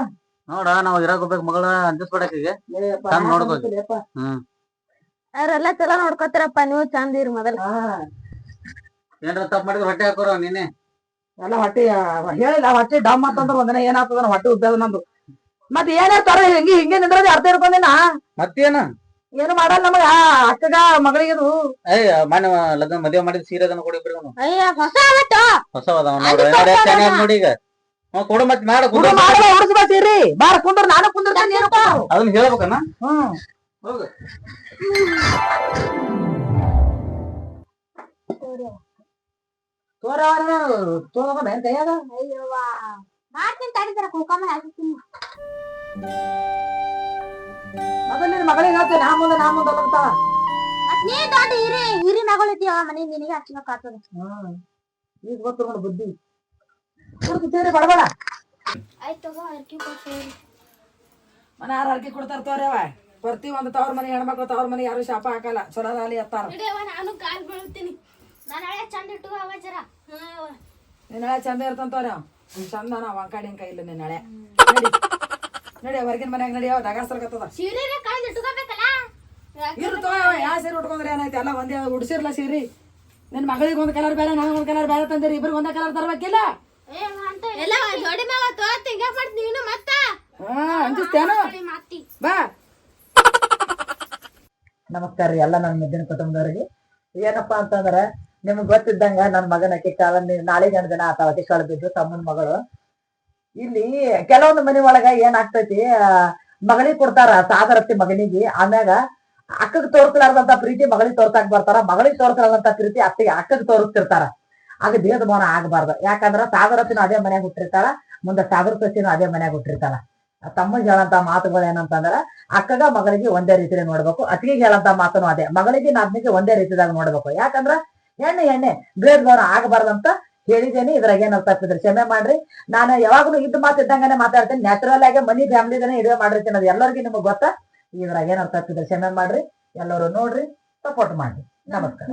ನೋಡ ನಾವ್ ಇರಾಕ್ ಹೋಗ್ಬೇಕು ಮಗಳ ಅಂಜಿಸ್ಬಿಡಕೀಗ ಈಗ ಚಂದ್ ನೋಡ್ಕೊ. ಹ್ಮ್. ಅವ್ರೆಲ್ಲ ಚಲೋ ನೋಡ್ಕೊತೀರಪ್ಪ ನೀವು ಚಂದ ಇರಿ ಮೊದಲ. ಏನ್ರ ತಪ್ಪ ಮಾಡಿದ್ರೆ ಹೊಟ್ಟೆ ಹಾಕೋರ ನೀನೆ. ಎಲ್ಲ ಹೊಟ್ಟಿ ಹೇಳಿಲ್ಲ ಹೊಟ್ಟಿ ಡಮ್ ಅಂತಂದ್ರ ಒಂದಿನ ಏನಾಗ್ತದ ಹೊಟ್ಟಿ ಉದ್ದದ ನಂದು. ಮತ್ ಏನೇ ತರ ಹಿಂಗೆ ಹಿಂಗೆ ನಿಂದ್ರೆ ಅರ್ಥ ಇಟ್ಕೊಂಡಿನ? ಮತ್ತೇನ? ಏನು ಮಾಡಲ್ಲ ನಮಗ? ಅಕ್ಕಗ ಮಗಳಿಗಿದು. ಅಯ್ಯ ಮನೆ ಲಗ್ನ ಮದುವೆ ಮಾಡಿದ ಸೀರೆ ಅದನ್ನ ಕೊಡಿ ಇಬ್ರಿಗೂ ಅಯ್ಯ ಹೊಸ ಅವತ್ತು ಹೊಸ ಅದಾವ ನೋಡ್ರಿ ನೋಡಿ ಎಷ್ಟ್ ಚೆನ್ನಾಗ್ ಅದ್ ನೋಡಿ ಈಗ. ಕೊಡು ಮತ್ತೆ ಮಾಡ ಕುಡು ಮಾಡಲ್ಲ ಉಡಿಸ್ಬಾ ಸೀರಿ ಬಾರ ಕುಂದ್ರ ನಾನು ಕುಂದಿರ್ತೀನಿ ನೀನು ಕುಂದ್ರು. ಅದನ್ನ ಹೇಳ್ಬೇಕನ್ನ ಹ್ಮ್. ಹೋಗು. ತೋರವರ ತೋರ ಬೇನ್ ಕೈಯಾಗ? ಮಾಡ್ತೀನಿ ತಡಿತಾರ ಕುಕಮ್ಮ ಹಾಕ್ತೀನಿ ಮೊದಲು ನಿನ್ನ ಮಗಳಿಗೆ ಹೇಳ್ತೇನೆ ನಾ ಮುಂದೆ ನಾ ಮುಂದೆ ಅಂತ ನೀ ದೊಡ್ಡ ಹಿರಿ ಹಿರಿ ಮಗಳು ಇದೀಯ ಮನೆ ನಿನಗೆ ಹಚ್ಬೇಕಾಗ್ತದ ಹ್ಮ್ ಈಗ ಗೊತ್ತು ನೋಡು ಬುದ್ಧಿ. ಕುಡ್ದು ಬಡಬಡ ಆಯ್ತು ಅರ್ಕಿ ಕೊಡ್ತೀನಿ ಮನೆ ಯಾರು ಅರ್ಕಿ ಕೊಡ್ತಾರ ತೋರವ ಪ್ರತಿ ಒಂದು ತವ್ರ ಮನೆ ಹೆಣ್ಮಕ್ಳು ತವ್ರ ಮನೆ ಯಾರು ಶಾಪ ಹಾಕಲ್ಲ. ಚೊಲದಾಲಿ ಎತ್ತಾರ. ನಾನು ಕಾಲ್ ಬೀಳ್ತೀನಿ. ನಾನು ಹಳೆ ಚಂದ ಇಟ್ಟು ಅವ ಜರ. ನಿನ್ನ ಹಳೆ ಚಂದ ಇರ್ತಂತವ್ರ ಚಂದ ಚಂದನ ಅಂಕಾಡಿ ಕೈ ಇಲ್ಲ ನಿನ್ನ ಹಳೆ. ನಡಿ ಹೊರಗಿನ ಮನ್ಯಾಗ ನಡಿ ಅವ ದಗಾಡ್ಸಲ್ಕತ್ತದ ಸೀರೆ ಕಾಲ್ ಇಟ್ಕೋಬೇಕಲ್ಲ ಇರು ತೋಯವ ಯಾ ಸೀರೆ ಉಟ್ಕೊಂಡ್ರೆ ಏನಾಯ್ತು? ಎಲ್ಲ ಒಂದೇ ಉಡ್ಸಿರ್ಲ ಸೀರಿ. ನಿನ್ ಮಗಳಿಗೆ ಒಂದ್ ಕಲರ್ ಬೇರೆ ನನಗೆ ಒಂದ್ ಕಲರ್ ಬೇರೆ ತಂದಿರಿ. ಇಬ್ರಿಗೆ ಒಂದೇ ಕಲರ್ ತರಬೇಕಿಲ್ಲ? ಎಲ್ಲ ಜೋಡಿ ಮ್ಯಾಗ ತೋತ್ ಹಿಂಗ ಮಾಡ್ತೀನಿ ನೀನು ಮತ್ತ. ಹಾ ಅಂಜಿಸ್ತೇನು ಬಾ. ನಮಸ್ಕಾರ ರೀ ಎಲ್ಲ ನನ್ನ ಮುದ್ದಿನ ಕುಟುಂಬದವ್ರಿಗೆ. ಏನಪ್ಪಾ ಅಂತಂದ್ರೆ ನಿಮ್ಗೆ ಗೊತ್ತಿದ್ದಂಗ ನನ್ನ ಮಗನ ಕಾಲ ನಾಳೆಗೆ ಎರಡು ದಿನ ಆತ ಕಿಕ್ಕಾಳ ಬಿದ್ದು ತಮ್ಮನ ಮಗಳು. ಇಲ್ಲಿ ಕೆಲವೊಂದು ಮನೆ ಒಳಗ ಏನಾಗ್ತೈತಿ ಮಗಳಿಗೆ ಕೊಡ್ತಾರ ಸಾದರತ್ತಿ ಮಗನಿಗೆ, ಆಮ್ಯಾಗ ಅಕ್ಕಗ್ ತೋರ್ಕಲಾರದಂತ ಪ್ರೀತಿ ಮಗಳಿಗೆ ತೋರ್ಸಾಕ್ ಬರ್ತಾರ, ಮಗಳಿಗೆ ತೋರಿಸಲಾರ್ದಂತ ಪ್ರೀತಿ ಅತ್ತಿಗೆ ಅಕ್ಕಗ್ ತೋರಿಸ್ತಿರ್ತಾರ. ಆಗ ಭೇದ ಭಾವನ ಆಗಬಾರ್ದು. ಯಾಕಂದ್ರ ಸಾಗರತ್ತಿನ ಅದೇ ಮನ್ಯಾಗ ಹುಟ್ಟಿರ್ತಾರ ಮುಂದೆ ಸಾಗರ ಸಸಿನೂ ಅದೇ ಮನ್ಯಾಗ ಹುಟ್ಟಿರ್ತಾರ ತಮ್ಮಗ್ ಹೇಳಂತ ಮಾತುಗಳು ಏನಂತಂದ್ರ, ಅಕ್ಕಗ ಮಗಳಿಗೆ ಒಂದೇ ರೀತಿಲಿ ನೋಡ್ಬೇಕು, ಅತ್ತಿಗೆ ಹೇಳಂತ ಮಾತನು ಅದೇ. ಮಗಳಿಗೆ ನಾದ್ನಿಗೆ ಒಂದೇ ರೀತಿದಾಗ ನೋಡ್ಬೇಕು. ಯಾಕಂದ್ರ ಎಣ್ಣೆ ಎಣ್ಣೆ ಭೇದ ಭಾವನ ಆಗಬಾರ್ದಂತ ಹೇಳಿದ್ದೇನೆ, ಇದ್ರಾಗ ಏನ್ ತಪ್ಪಿದ್ರೆ ಕ್ಷಮೆ ಮಾಡ್ರಿ. ನಾನು ಯಾವಾಗಲೂ ಇದ್ದ ಮಾತು ಇದ್ದಂಗನೆ ಮಾತಾಡ್ತೇನೆ. ನ್ಯಾಚುರಲ್ ಆಗಿ ಮನಿ ಫ್ಯಾಮಿಲಿದನೇ ಇದೇ ಮಾಡಿರ್ತೀನಿ ಅದು. ಎಲ್ಲರಿಗೂ ನಿಮಗೆ ಗೊತ್ತಾ? ಇದ್ರಾಗ ಏನಾರ ತಪ್ಪಿದ್ರೆ ಕ್ಷಮೆ ಮಾಡ್ರಿ. ಎಲ್ಲರೂ ನೋಡ್ರಿ ಸಪೋರ್ಟ್ ಮಾಡ್ರಿ. ನಮಸ್ಕಾರ.